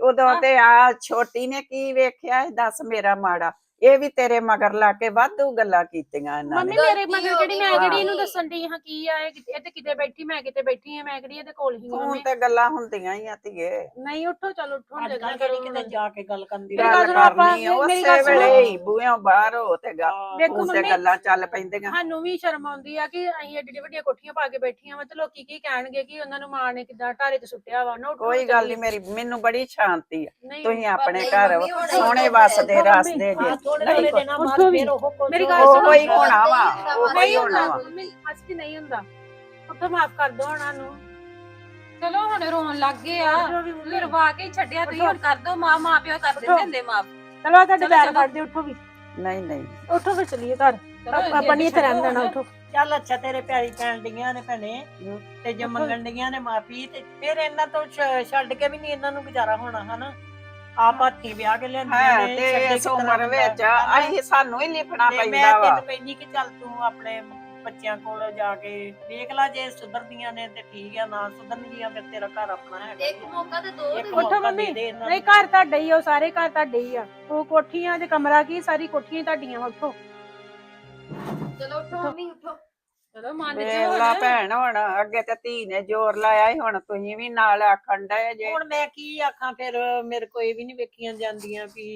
ਉਦੋਂ ਤੇ ਆ ਛੋਟੀ ਨੇ ਕੀ ਵੇਖਿਆ? ਦੱਸ ਮੇਰਾ ਮਾੜਾ। ਇਹ ਵੀ ਤੇਰੇ ਮਗਰ ਲਾ ਕੇ ਵਾਧੂ ਗੱਲਾਂ ਕੀਤੀਆਂ ਇਹਨਾਂ ਮੰਮੀ ਨੇ ਮੇਰੇ ਗਲਤੀ ਮਗਰ ਹੋ ਗਈ ਮੈਂ ਜਿਹੜੀ ਇਹਨੂੰ। ਦੱਸਣ ਦੀ ਹਾਂ ਕੀ ਆ ਇਹ ਕਿਤੇ- ਇਹ ਤੇ ਕਿਤੇ ਬੈਠੀ ਮੈਂ ਕਿਤੇ ਬੈਠੀ ਆ ਮੈਂ ਕਿਹੜੀ ਇਹਦੇ ਕੋਲ ਹੀ ਹੁਣ ਮੰਮੀ ਤੇ ਗੱਲਾਂ ਹੁੰਦੀਆਂ ਹੀ ਆ ਧੀਏ ਨਹੀਂ ਉੱਠੋ ਚਲੋ ਉੱਠੋ ਅੱਜ ਜੱਗਾ ਕੱਲ ਕਰੋ ਕਿਹੜੀ ਕਿਤੇ ਜਾ ਕੇ ਗੱਲ ਕਰਨ ਦੀ ਮੇਰੀ ਗੱਲ ਗੱਲ ਸੁਣੋ ਆਪਾਂ, ਕਰਨੀ ਆ ਮੇਰੀ ਗੱਲ ਉਸੇ ਸੁਣੋ। ਵੇਲੇ ਹੀ ਬੂਹਿਓਂ ਬਾਹਰ ਹੋ ਤੇ ਗੱਲ ਹਾਂ। ਤੇ ਮੰਮੀ ਗੱਲਾਂ ਚੱਲ ਪੈਂਦੀਆਂ ਸਾਨੂੰ ਵੀ ਸ਼ਰਮ ਆਉਂਦੀ ਆ ਕਿ ਅਸੀਂ ਏਡੀ ਵੱਡੀਆਂ ਕੋਠੀਆਂ ਪਾ ਕੇ ਬੈਠੀਆਂ ਵਾ ਤੇ ਲੋਕੀ ਕੀ ਕਹਿਣਗੇ ਕਿ ਉਹਨਾਂ ਨੂੰ ਮਾਂ ਨੇ ਕਿੱਦਾਂ ਢਾਰੇ ਤੇ ਸੁੱਟਿਆ ਵਾ ਨਾ ਉੱਠੋ ਕੋਈ ਗੱਲ। ਨਹੀਂ ਮੇਰੀ ਮੈਨੂੰ ਬੜੀ ਸ਼ਾਂਤੀ ਆ ਨਹੀਂ ਤੁਸੀਂ ਆਪਣੇ ਨਹੀਂ ਘਰ ਮੰਮੀ, ਹੁਣ ਸੋਹਣੇ ਵਸਦੇ ਰਸਦੇ ਹਾਂ, ਜੇ ਥੋੜੇ ਨਹੀਂ ਥੋੜੇ ਕੋਈ- ਦਿਨਾਂ ਉੱਠੋ ਬਾਅਦ ਵੀ। ਫਿਰ ਉਹ ਕੁਝ ਮੇਰੀ ਹੋ ਗੱਲ ਉਹ ਸੁਣੋ। ਕੋਈ ਹੋਣਾ ਵਾ ਨਹੀਂ ਉਹ ਕੋਈ ਹੁੰਦਾ ਹੋਣਾ ਵਾ ਮੰਮੀ ਅੱਜ ਨਹੀਂ ਹੁੰਦਾ ਉੱਠੋ ਮਾਫ ਕਰ ਦੋ ਉਹਨਾਂ ਨੂੰ ਚਲੋ ਹੁਣ ਰੋਣ ਲੱਗ ਗਏ ਆ ਜੋ ਵੀ ਮੰਮੀ। ਫਿਰਵਾ ਕੇ ਹੀ ਛੱਡਿਆ ਤੁਸੀਂ ਹੁਣ ਕਰ ਦੋ ਮਾਂ ਮਾਂ ਪਿਓ ਕਰ ਦਿੰਦੇ ਹੁੰਦੇ ਮਾਂ ਚਲੋ ਆ ਤੁਹਾਡੇ ਚਲੋ, ਪੈਰ ਚਲੋ। ਫੜਦੇ ਉੱਠੋ ਵੀ ਨਹੀਂ ਨਹੀਂ ਉੱਠੋ ਫਿਰ ਚਲੀਏ ਘਰ ਚਲੋ, ਆਪਾਂ ਨਹੀਂ ਇੱਥੇ ਛੱਡੋ ਰਹਿਣ ਦੇਣਾ ਹੁਣ। ਉੱਠੋ ਚੱਲ ਅੱਛਾ ਤੇਰੇ ਪਿਆਰੀ ਪੈਣ ਡੀਆਂ ਨੇ ਭੈਣੇ ਹਮ। ਤੇ ਜੇ ਮੰਗਣ ਡੀਆਂ ਨੇ ਮਾਫੀ ਤੇ ਫਿਰ ਇਹਨਾਂ ਤੋਂ ਛ- ਛੱਡ ਕੇ ਵੀ ਨਹੀਂ ਇਹਨਾਂ ਨੂੰ ਗੁਜ਼ਾਰਾ ਹੋਣਾ ਹਨਾ ਆਪ ਹੱਥੀ ਵਿਆਹ ਕੇ ਹੈ ਨੇ ਤੇ ਇਸ ਉਮਰ ਵਿੱਚ? ਅਸੀਂ ਸਾਨੂੰ ਹੀ ਲਿਖਣਾ ਤੇ ਮੈਂ ਪੈਂਦਾ ਵਾ ਤੈਨੂੰ ਕਹਿੰਦੀ ਕਿ ਚੱਲ ਤੂੰ ਆਪਣੇ ਬੱਚਿਆਂ ਕੋਲ ਜਾ ਕੇ ਵੇਖ ਲੈ ਜੇ ਸੁਧਰਦੀਆਂ ਨੇ ਤੇ ਠੀਕ ਆ ਨਾ ਸੁਧਰਨਗੀਆਂ ਫਿਰ ਤੇਰਾ ਘਰ ਆਪਣਾ ਹੈਗਾ ਇੱਕ ਮੌਕਾ ਤੇ ਦੋ ਇੱਕ ਤੇ ਉੱਠੋ ਮੌਕਾ ਮੰਮੀ। ਦੇ ਦੇ ਇਹਨਾਂ ਨਹੀਂ ਨੂੰ। ਘਰ ਤੁਹਾਡਾ ਹੀ ਆ ਉਹ ਸਾਰੇ ਘਰ ਤੁਹਾਡੇ ਹੀ ਆ ਉਹ ਕੋਠੀਆਂ ਤੇ ਕਮਰਾ ਕੀ ਸਾਰੀ ਕੋਠੀਆਂ ਹੀ ਤੁਹਾਡੀਆਂ ਵਾ, ਉੱਠੋ ਚਲੋ ਉਠੋ ਮੰਮੀ ਉਠੋ ਚਲੋ ਮੰਨ ਜਿਓ। ਭੈਣ ਹੁਣ ਅੱਗੇ ਤੇ ਧੀ ਨੇ ਜ਼ੋਰ ਲਾਇਆ ਸੀ ਹੁਣ ਤੁਸੀਂ ਵੀ ਨਾਲ ਆਖਣ ਡਏ ਜੇ ਹੁਣ ਮੈਂ ਕੀ ਆਖਾਂ ਫਿਰ ਮੇਰੇ ਕੋਲ ਇਹ ਵੀ ਨਹੀਂ ਵੇਖੀਆਂ ਜਾਂਦੀਆਂ ਵੀ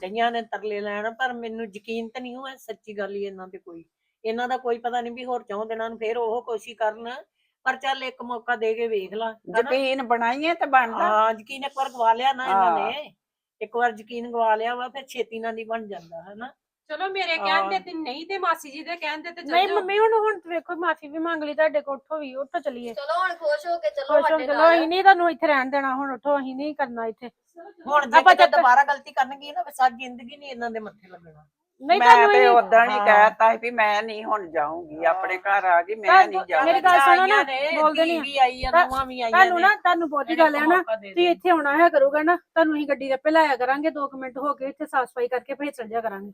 ਡਈਆਂ ਨੇ ਤਰਲੇ ਲੈਣ ਪਰ ਮੈਨੂੰ ਯਕੀਨ ਤਾਂ ਨਹੀਂ ਹੋਇਆ ਸੱਚੀ ਗੱਲ ਹੀ ਇਹਨਾਂ ਤੇ ਕੋਈ ਇਹਨਾਂ ਦਾ ਕੋਈ ਪਤਾ ਨਹੀਂ ਵੀ ਹੋਰ ਚੌਂ ਦਿਨਾਂ ਨੂੰ ਫਿਰ ਉਹ ਕੋਸ਼ਿਸ਼ ਕਰਨ ਪਰ ਚੱਲ ਇੱਕ ਮੌਕਾ ਦੇ ਕੇ ਵੇਖ ਲਾ ਹਨਾ? ਯਕੀਨ ਬਣਾਈਏ ਤੇ ਬਣਦਾ ਹਾਂ ਯਕੀਨ ਇੱਕ ਵਾਰ ਗਵਾ ਲਿਆ ਨਾ ਇਹਨਾਂ ਹਾਂ। ਨੇ ਇੱਕ ਵਾਰ ਯਕੀਨ ਗਵਾ ਲਿਆ ਵਾ ਫਿਰ ਛੇਤੀ ਨਾਲ ਨਹੀਂ ਬਣ ਜਾਂਦਾ ਹਨਾ ਚਲੋ ਮੇਰੇ। ਕਹਿਣ ਦੇ ਤੇ ਨਹੀਂ ਤੇ ਮਾਸੀ ਜੀ ਦੇ ਕਹਿਣ ਦੇ ਤੇ ਨਹੀਂ ਚੱਲ ਜਾਓ। ਮੰਮੀ ਹੁਣ ਹੁਣ ਵੇਖੋ ਮਾਫੀ ਵੀ ਮੰਗ ਲਈ ਤੁਹਾਡੇ ਕੋਲ ਉੱਠੋ ਵੀ ਉੱਠੋ ਚਲੀਏ ਚਲੋ ਹੁਣ ਖੁਸ਼ ਹੋ ਕੇ ਚਲੋ ਖੁਸ਼ ਹੋ ਸਾਡੇ ਚਲੋ ਨਾਲ ਅਸੀਂ ਨਹੀਂ ਤੁਹਾਨੂੰ ਇੱਥੇ ਰਹਿਣ ਦੇਣਾ ਹੁਣ ਉੱਠੋ ਅਸੀਂ ਨਹੀਂ ਕਰਨਾ ਇੱਥੇ ਹੁਣ ਜੇ ਆਪਾਂ ਕਿਤੇ ਦੁਬਾਰਾ ਗਲਤੀ ਕਰਨਗੀ ਨਾ ਫਿਰ ਸਾਰੀ ਜ਼ਿੰਦਗੀ ਨਹੀਂ ਇਹਨਾਂ ਦੇ ਮੱਥੇ ਲੱਗਣਾ ਨਹੀਂ ਮੈਂ ਤੁਹਾਨੂੰ ਤੇ ਇਹ- ਉਦਾਂ ਹੀ ਹਾਂ। ਕਹਿਤਾ ਸੀ ਵੀ ਮੈਂ ਨਹੀਂ ਹੁਣ ਜਾਊਂਗੀ ਆਪਣੇ ਘਰ ਆ ਗਈ ਮੈਂ ਨਹੀਂ ਮੇਰੀ ਜਾਊਂਗੀ ਗੱਲ ਸੁਣੋ ਨਾ, ਬੋਲਦੇ ਨੀ ਆ। ਵੀ ਆਈ ਆ ਤਾਂ- ਨੂੰਹਾਂ ਵੀ ਆਈਆਂ ਤੁਹਾਨੂੰ ਨੇ ਤੁਹਾਨੂੰ ਬਹੁਤੀ ਗੱਲ ਹੈ ਨਾ ਤੁਸੀਂ। ਇੱਥੇ ਆਉਣਾ ਹੈ ਕਰੂਗਾ ਨਾ ਤੁਹਾਨੂੰ ਅਸੀਂ ਗੱਡੀ ਦੇ ਆਪੇ ਲਾਇਆ ਕਰਾਂਗੇ 2 ਮਿੰਟ ਹੋ ਕੇ ਇੱਥੇ ਸਾਫ਼ ਸਫ਼ਾਈ ਕਰਕੇ ਫੇਰ ਚੱਲ ਜਾ ਕਰਾਂਗੇ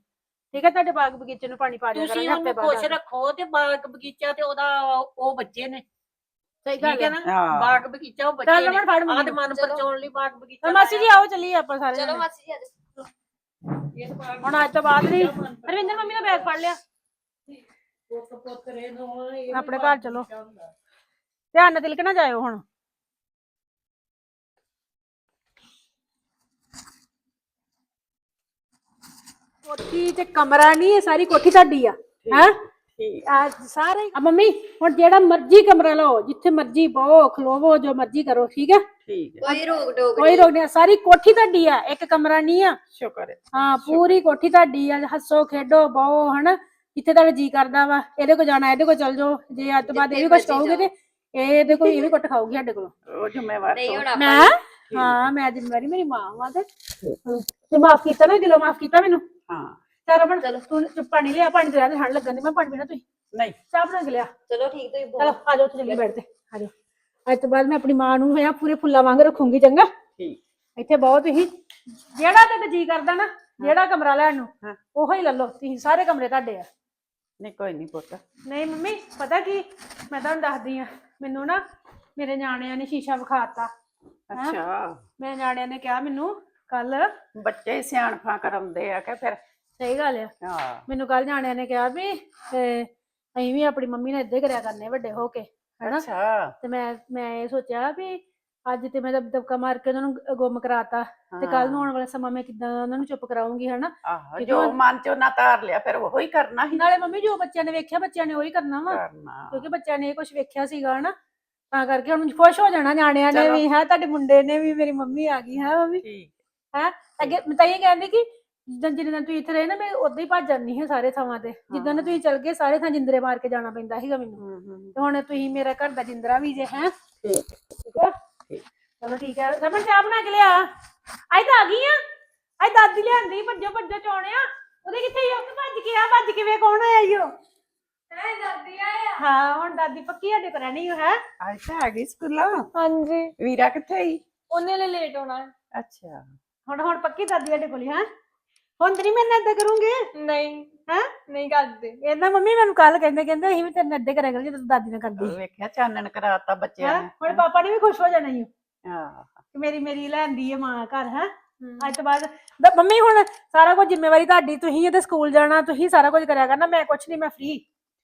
ਠੀਕ ਹੈ ਤੁਹਾਡੇ ਬਾਗ ਬਗੀਚੇ ਨੂੰ ਪਾਣੀ ਪਾ ਦਿਆ ਤੁਸੀਂ ਕਰਾਂਗੇ ਹਫ਼ਤੇ ਉਹਨੂੰ ਬਾਅਦ ਖੁਸ਼ ਰੱਖੋ ਤੇ ਬਾਗ ਬਗੀਚਾ ਤੇ ਉਹਦਾ ਉਹ ਬੱਚੇ ਨੇ ਸਹੀ ਠੀਕ ਗੱਲ ਹੈ ਹੈ ਨਾ ਹਾਂ ਬਾਗ ਬਗੀਚਾ ਉਹ ਬੱਚੇ ਚੱਲ ਨੇ ਰਮਣ ਫੜ ਆਦ ਮੰਮੀ ਮਨ ਚਲੋ। ਪਰਚਾਉਣ ਲਈ ਬਾਗ ਬਗੀਚਾ ਮਾਸੀ ਜੀ ਆਓ ਚੱਲੀਏ ਆਪਾਂ ਸਾਰੇ ਚਲੋ ਜਣੇ। ਮਾਸੀ ਜੀ ਆ ਜਾਓ। ਹੁਣ ਅੱਜ ਤੋਂ ਬਾਅਦ ਨਹੀਂ ਰਵਿੰਦਰ ਮੰਮੀ ਦਾ ਬੈਗ ਫੜ ਲਿਆ ਪੁੱਤ ਪੁੱਤ ਰੇ ਨੂੰ ਇਹ ਵੀ ਆਪਣੇ ਬਾਗ ਘਰ ਚਲੋ। ਬਗੀਚਾ ਹੁੰਦਾ। ਧਿਆਨ ਨਾਲ ਤਿਲਕ ਨਾ ਜਾਇਓ ਹੁਣ ਕੋਠੀ ਤੇ ਕਮਰਾ ਨਹੀਂ ਇਹ ਸਾਰੀ ਕੋਠੀ ਤੁਹਾਡੀ ਆ। ਹੈ? ਠੀਕ। ਆ ਸਾਰੇ ਆ ਮੰਮੀ ਹੁਣ ਜਿਹੜਾ ਮਰਜ਼ੀ ਕਮਰਾ ਲਓ ਜਿੱਥੇ ਮਰਜ਼ੀ ਬਹੋ ਖਲੋਵੋ ਜੋ ਮਰਜ਼ੀ ਕਰੋ ਠੀਕ ਹੈ? ਠੀਕ ਹੈ। ਕੋਈ ਰੋਕ ਟੋਕ ਕੋਈ ਰੋਕ ਨਹੀਂ ਸਾਰੀ ਕੋਠੀ ਤੁਹਾਡੀ ਆ ਇੱਕ ਕਮਰਾ ਨਹੀਂ ਆ। ਸ਼ੁਕਰ ਹੈ। ਹਾਂ ਪੂਰੀ ਕੋਠੀ ਤੁਹਾਡੀ ਆ ਹੱਸੋ ਖੇਡੋ ਬਹੋ ਹਨਾ? ਜਿੱਥੇ ਤੁਹਾਡਾ ਜੀ ਕਰਦਾ ਵਾ ਇਹਦੇ ਕੋ ਜਾਣਾ ਇਹਦੇ ਕੋ ਚਲ ਜਾਓ। ਜੇ ਅੱਜ ਤੋਂ ਬਾਅਦ ਇਹ ਵੀ ਕੁਝ ਜਿੱਥੇ ਕਹੋਗੇ ਤੇ ਇਹ ਇਹਦੇ ਕੋ ਇਹ ਵੀ ਕੁੱਟ ਖਾਊਗੀ ਸਾਡੇ ਕੋਲ। ਉਹ ਜ਼ਿੰਮੇਵਾਰ ਨਹੀਂ ਤੂੰ। ਹੁਣ ਆਪਾਂ ਮੈਂ ਹਾਂ ਮੈਂ ਜ਼ਿੰਮੇਵਾਰੀ ਮੇਰੀ ਮਾਂ ਵਾ ਤੇ। ਤੇ ਮਾਫ ਕੀਤਾ ਨਾ ਦਿਲੋਂ ਮਾਫ ਕੀਤਾ ਮੈਨੂੰ। ਹਾਂ। ਰਮਣ ਚਲੋ। ਤੂੰ ਚੁੱਪ ਪਾਣੀ ਲਿਆ ਪਾਣੀ ਤੇ ਠੰਡ ਲੱਗਣ ਦੀ ਮੈਂ ਪਾਣੀ ਪੀਣਾ ਤੁਸੀਂ। ਨਹੀਂ। ਚਾਹ ਬਣਾ ਕੇ ਲਿਆ। ਚਲੋ ਠੀਕ ਤੁਸੀਂ ਚਲੋ ਆ ਜਾਓ ਚੱਲੀਏ ਬੈਠ ਤੇ। ਆ ਜਾਓ। ਅੱਜ ਤੋਂ ਬਾਅਦ ਮੈਂ ਆਪਣੀ ਮਾਂ ਨੂੰ ਹੋਇਆ ਪੂਰੇ ਫੁੱਲਾਂ ਵਾਂਗ ਰੱਖੂੰਗੀ ਚੰਗਾ? ਠੀਕ। ਇੱਥੇ ਬਹੁਤ ਹੀ ਜਿਹੜਾ ਤੇ ਜੀ ਕਰਦਾ ਨਾ ਜਿਹੜਾ ਕਮਰਾ ਲੈਣ ਨੂੰ। ਉਹੋ ਹੀ ਲੈ ਲਓ ਤੁਸੀਂ ਸਾਰੇ ਕਮਰੇ ਤੁਹਾਡੇ ਆ। ਨਹੀਂ ਕੋਈ ਨਹੀਂ ਪੁੱਤ। ਨਹੀਂ ਮੰਮੀ ਪਤਾ ਕੀ? ਮੈਂ ਤੁਹਾਨੂੰ ਦੱਸਦੀ ਆ ਮੈਨੂੰ ਨਾ ਮੇਰੇ ਨਿਆਣਿਆਂ ਨੇ ਸ਼ੀਸ਼ਾ ਵਿਖਾਤਾ। ਅੱਛਾ। ਮੇਰੇ ਨਿਆਣਿਆਂ ਨੇ ਕਿਹਾ ਮੈਨੂੰ ਕੱਲ ਬੱਚੇ ਹੀ ਸਿਆਣਪਾਂ ਕਰਾਉਂਦੇ ਆ। ਕਿ ਫਿਰ ਸਹੀ ਗੱਲ ਆ। ਹਾਂ। ਮੈਨੂੰ ਕੱਲ ਨਿਆਣਿਆਂ ਨੇ ਕਿਹਾ ਵੀ ਤੇ ਅਸੀਂ ਵੀ ਆਪਣੀ ਮੰਮੀ ਨਾਲ ਏਦਾਂ ਹੀ ਕਰਿਆ ਕਰਨੇ ਵੱਡੇ ਹੋ ਕੇ ਹਨਾ? ਅੱਛਾ। ਤੇ ਮੈਂ ਮੈਂ ਇਹ ਸੋਚਿਆ ਵੀ ਅੱਜ ਤੇ ਮੈਂ ਦਬ- ਦਬਕਾ ਮਾਰ ਕੇ ਉਹਨਾਂ ਨੂੰ ਗੁੰਮ ਕਰਾਤਾ। ਤੇ ਕੱਲ ਨੂੰ ਆਉਣ ਵਾਲਾ ਸਮਾਂ ਮੈਂ ਕਿੱਦਾਂ ਉਹਨਾਂ ਨੂੰ ਚੁੱਪ ਕਰਾਉਂਗੀ ਹਨਾ? ਆਹੋ ਕਿਉਂਕਿ ਜੋ ਮਨ ਚੋਂ ਨਾ ਤਾਰ ਲਿਆ ਫਿਰ ਉਹੀ ਕਰਨਾ ਹੀ ਨਾਲੇ ਮੰਮੀ ਜੋ ਬੱਚਿਆਂ ਨੇ ਵੇਖਿਆ ਬੱਚਿਆਂ ਨੇ ਉਹੀ ਕਰਨਾ ਵਾ। ਕਰਨਾ। ਕਿਉਂਕਿ ਬੱਚਿਆਂ ਨੇ ਇਹ ਕੁਝ ਵੇਖਿਆ ਸੀਗਾ ਹਨਾ? ਤਾਂ ਕਰਕੇ ਹੁਣ ਖੁਸ਼ ਹੋ ਜਾਣਾ ਨਿਆਣਿਆਂ ਨੇ। ਵੀ ਹੈ ਤੁਹਾਡੇ ਮੁੰਡੇ ਨੇ ਵੀ ਮੇਰੀ ਮੰਮੀ ਆ ਗਈ ਹੈ ਮੰਮੀ ਠੀਕ। ਅੱਗੇ ਮੈਂ ਤਾਂ ਇਹ ਕਹਿੰਦੀ ਕਿ ਜਿੱਦਾਂ ਜਿੰਨੇ ਦਿਨ ਤੁਸੀਂ ਇੱਥੇ ਰਹੇ ਨਾ ਮੈਂ ਉਦਾਂ ਹੀ ਭੱਜ ਜਾਂਦੀ ਹਾਂ ਸਾਰੇ ਥਾਵਾਂ ਤੇ। ਜਿੱਦਾਂ ਨਾ ਤੁਸੀਂ ਚਲ ਗਏ ਸਾਰੇ ਥਾਂ ਜਿੰਦਰੇ ਮਾਰ ਕੇ ਜਾਣਾ ਪੈਂਦਾ ਸੀਗਾ ਮੈਨੂੰ। ਹੂੰ ਹੂੰ ਤੇ ਹੁਣ ਤੁਸੀਂ ਮੇਰਾ ਘਰ ਦਾ ਜਿੰਦਰਾ ਵੀ ਜੇ ਹੈ। ਠੀਕ। ਠੀਕ ਹੈ। ਚਲੋ ਠੀਕ ਹੈ ਰਮਨ ਚਾਹ ਬਣਾ ਕੇ ਲਿਆ। ਅੱਜ ਤਾਂ ਆ ਗਈ ਆ। ਅੱਜ ਦਾਦੀ ਲਿਆਂਦੀ ਭੱਜੋ ਭੱਜੋ ਚੋਣਿਆ। ਉਹਦੇ ਕਿੱਥੇ ਹੀ ਉਹ ਭੱਜ ਕੇ ਆ ਭੱਜ ਕਿਵੇਂ ਕੌਣ ਆਇਆ ਈਓ ਹੈ ਦਾਦੀ ਆਇਆ ਹਾਂ ਹੁਣ ਦਾਦੀ ਪੱਕੀ ਸਾਡੇ ਕੋਲ ਰਹਿਣੀ ਹੈ? ਅੱਜ ਤਾਂ ਆ ਗਈ ਸਕੂਲੋਂ। ਹਾਂਜੀ। ਵੀਰਾ ਕਿੱਥੇ ਹੀ ਉਹਨੇ ਲਈ ਲੇਟ ਹੋਣਾ ਹੈ। ਅੱਛਾ। ਹੁਣ ਹੁਣ ਪੱਕੀ ਦਾਦੀ ਸਾਡੇ ਕੋਲ ਹੈ? ਹੁਣ ਤੇ ਨਹੀਂ ਮੈਂ ਏਦਾਂ ਕਰੂੰਗੇ? ਨਹੀਂ। ਹੈਂ? ਨਹੀਂ ਕਰਦੇ। ਏਦਾਂ ਮੰਮੀ ਮੈਨੂੰ ਕੱਲ ਕਹਿੰਦੇ ਕਹਿੰਦੇ ਅਸੀਂ ਵੀ ਤੇਰੇ ਨਾਲ ਏਦਾਂ ਕਰਿਆ ਕਰਾਂਗੇ ਜਦੋਂ ਤੂੰ ਦਾਦੀ ਨਾਲ ਕਰਦੀ। ਵੇਖਿਆ ਚਾਨਣ ਕਰਾਤਾ ਬੱਚਿਆਂ ਹੈ? ਨੇ। ਹੁਣ ਪਾਪਾ ਨੇ ਵੀ ਖੁਸ਼ ਹੋ ਜਾਣਾ ਓ ਹਾਂ ਕਿ ਮੇਰੀ ਮੇਰੀ ਲੈਂਦੀ ਹੈ ਮਾਂ ਘਰ ਹੈ? ਅੱਜ ਤੋਂ ਬਾਅਦ ਬ- ਮੰਮੀ ਹੁਣ ਸਾਰਾ ਕੁਝ ਜ਼ਿੰਮੇਵਾਰੀ ਤੁਹਾਡੀ ਤੁਸੀਂ ਇਹਦੇ ਸਕੂਲ ਜਾਣਾ ਤੁਸੀਂ ਸਾਰਾ ਕੁਝ ਕਰਿਆ ਕਰਨਾ ਮੈਂ ਕੁਝ ਨਹੀਂ ਮੈਂ ਫ੍ਰੀ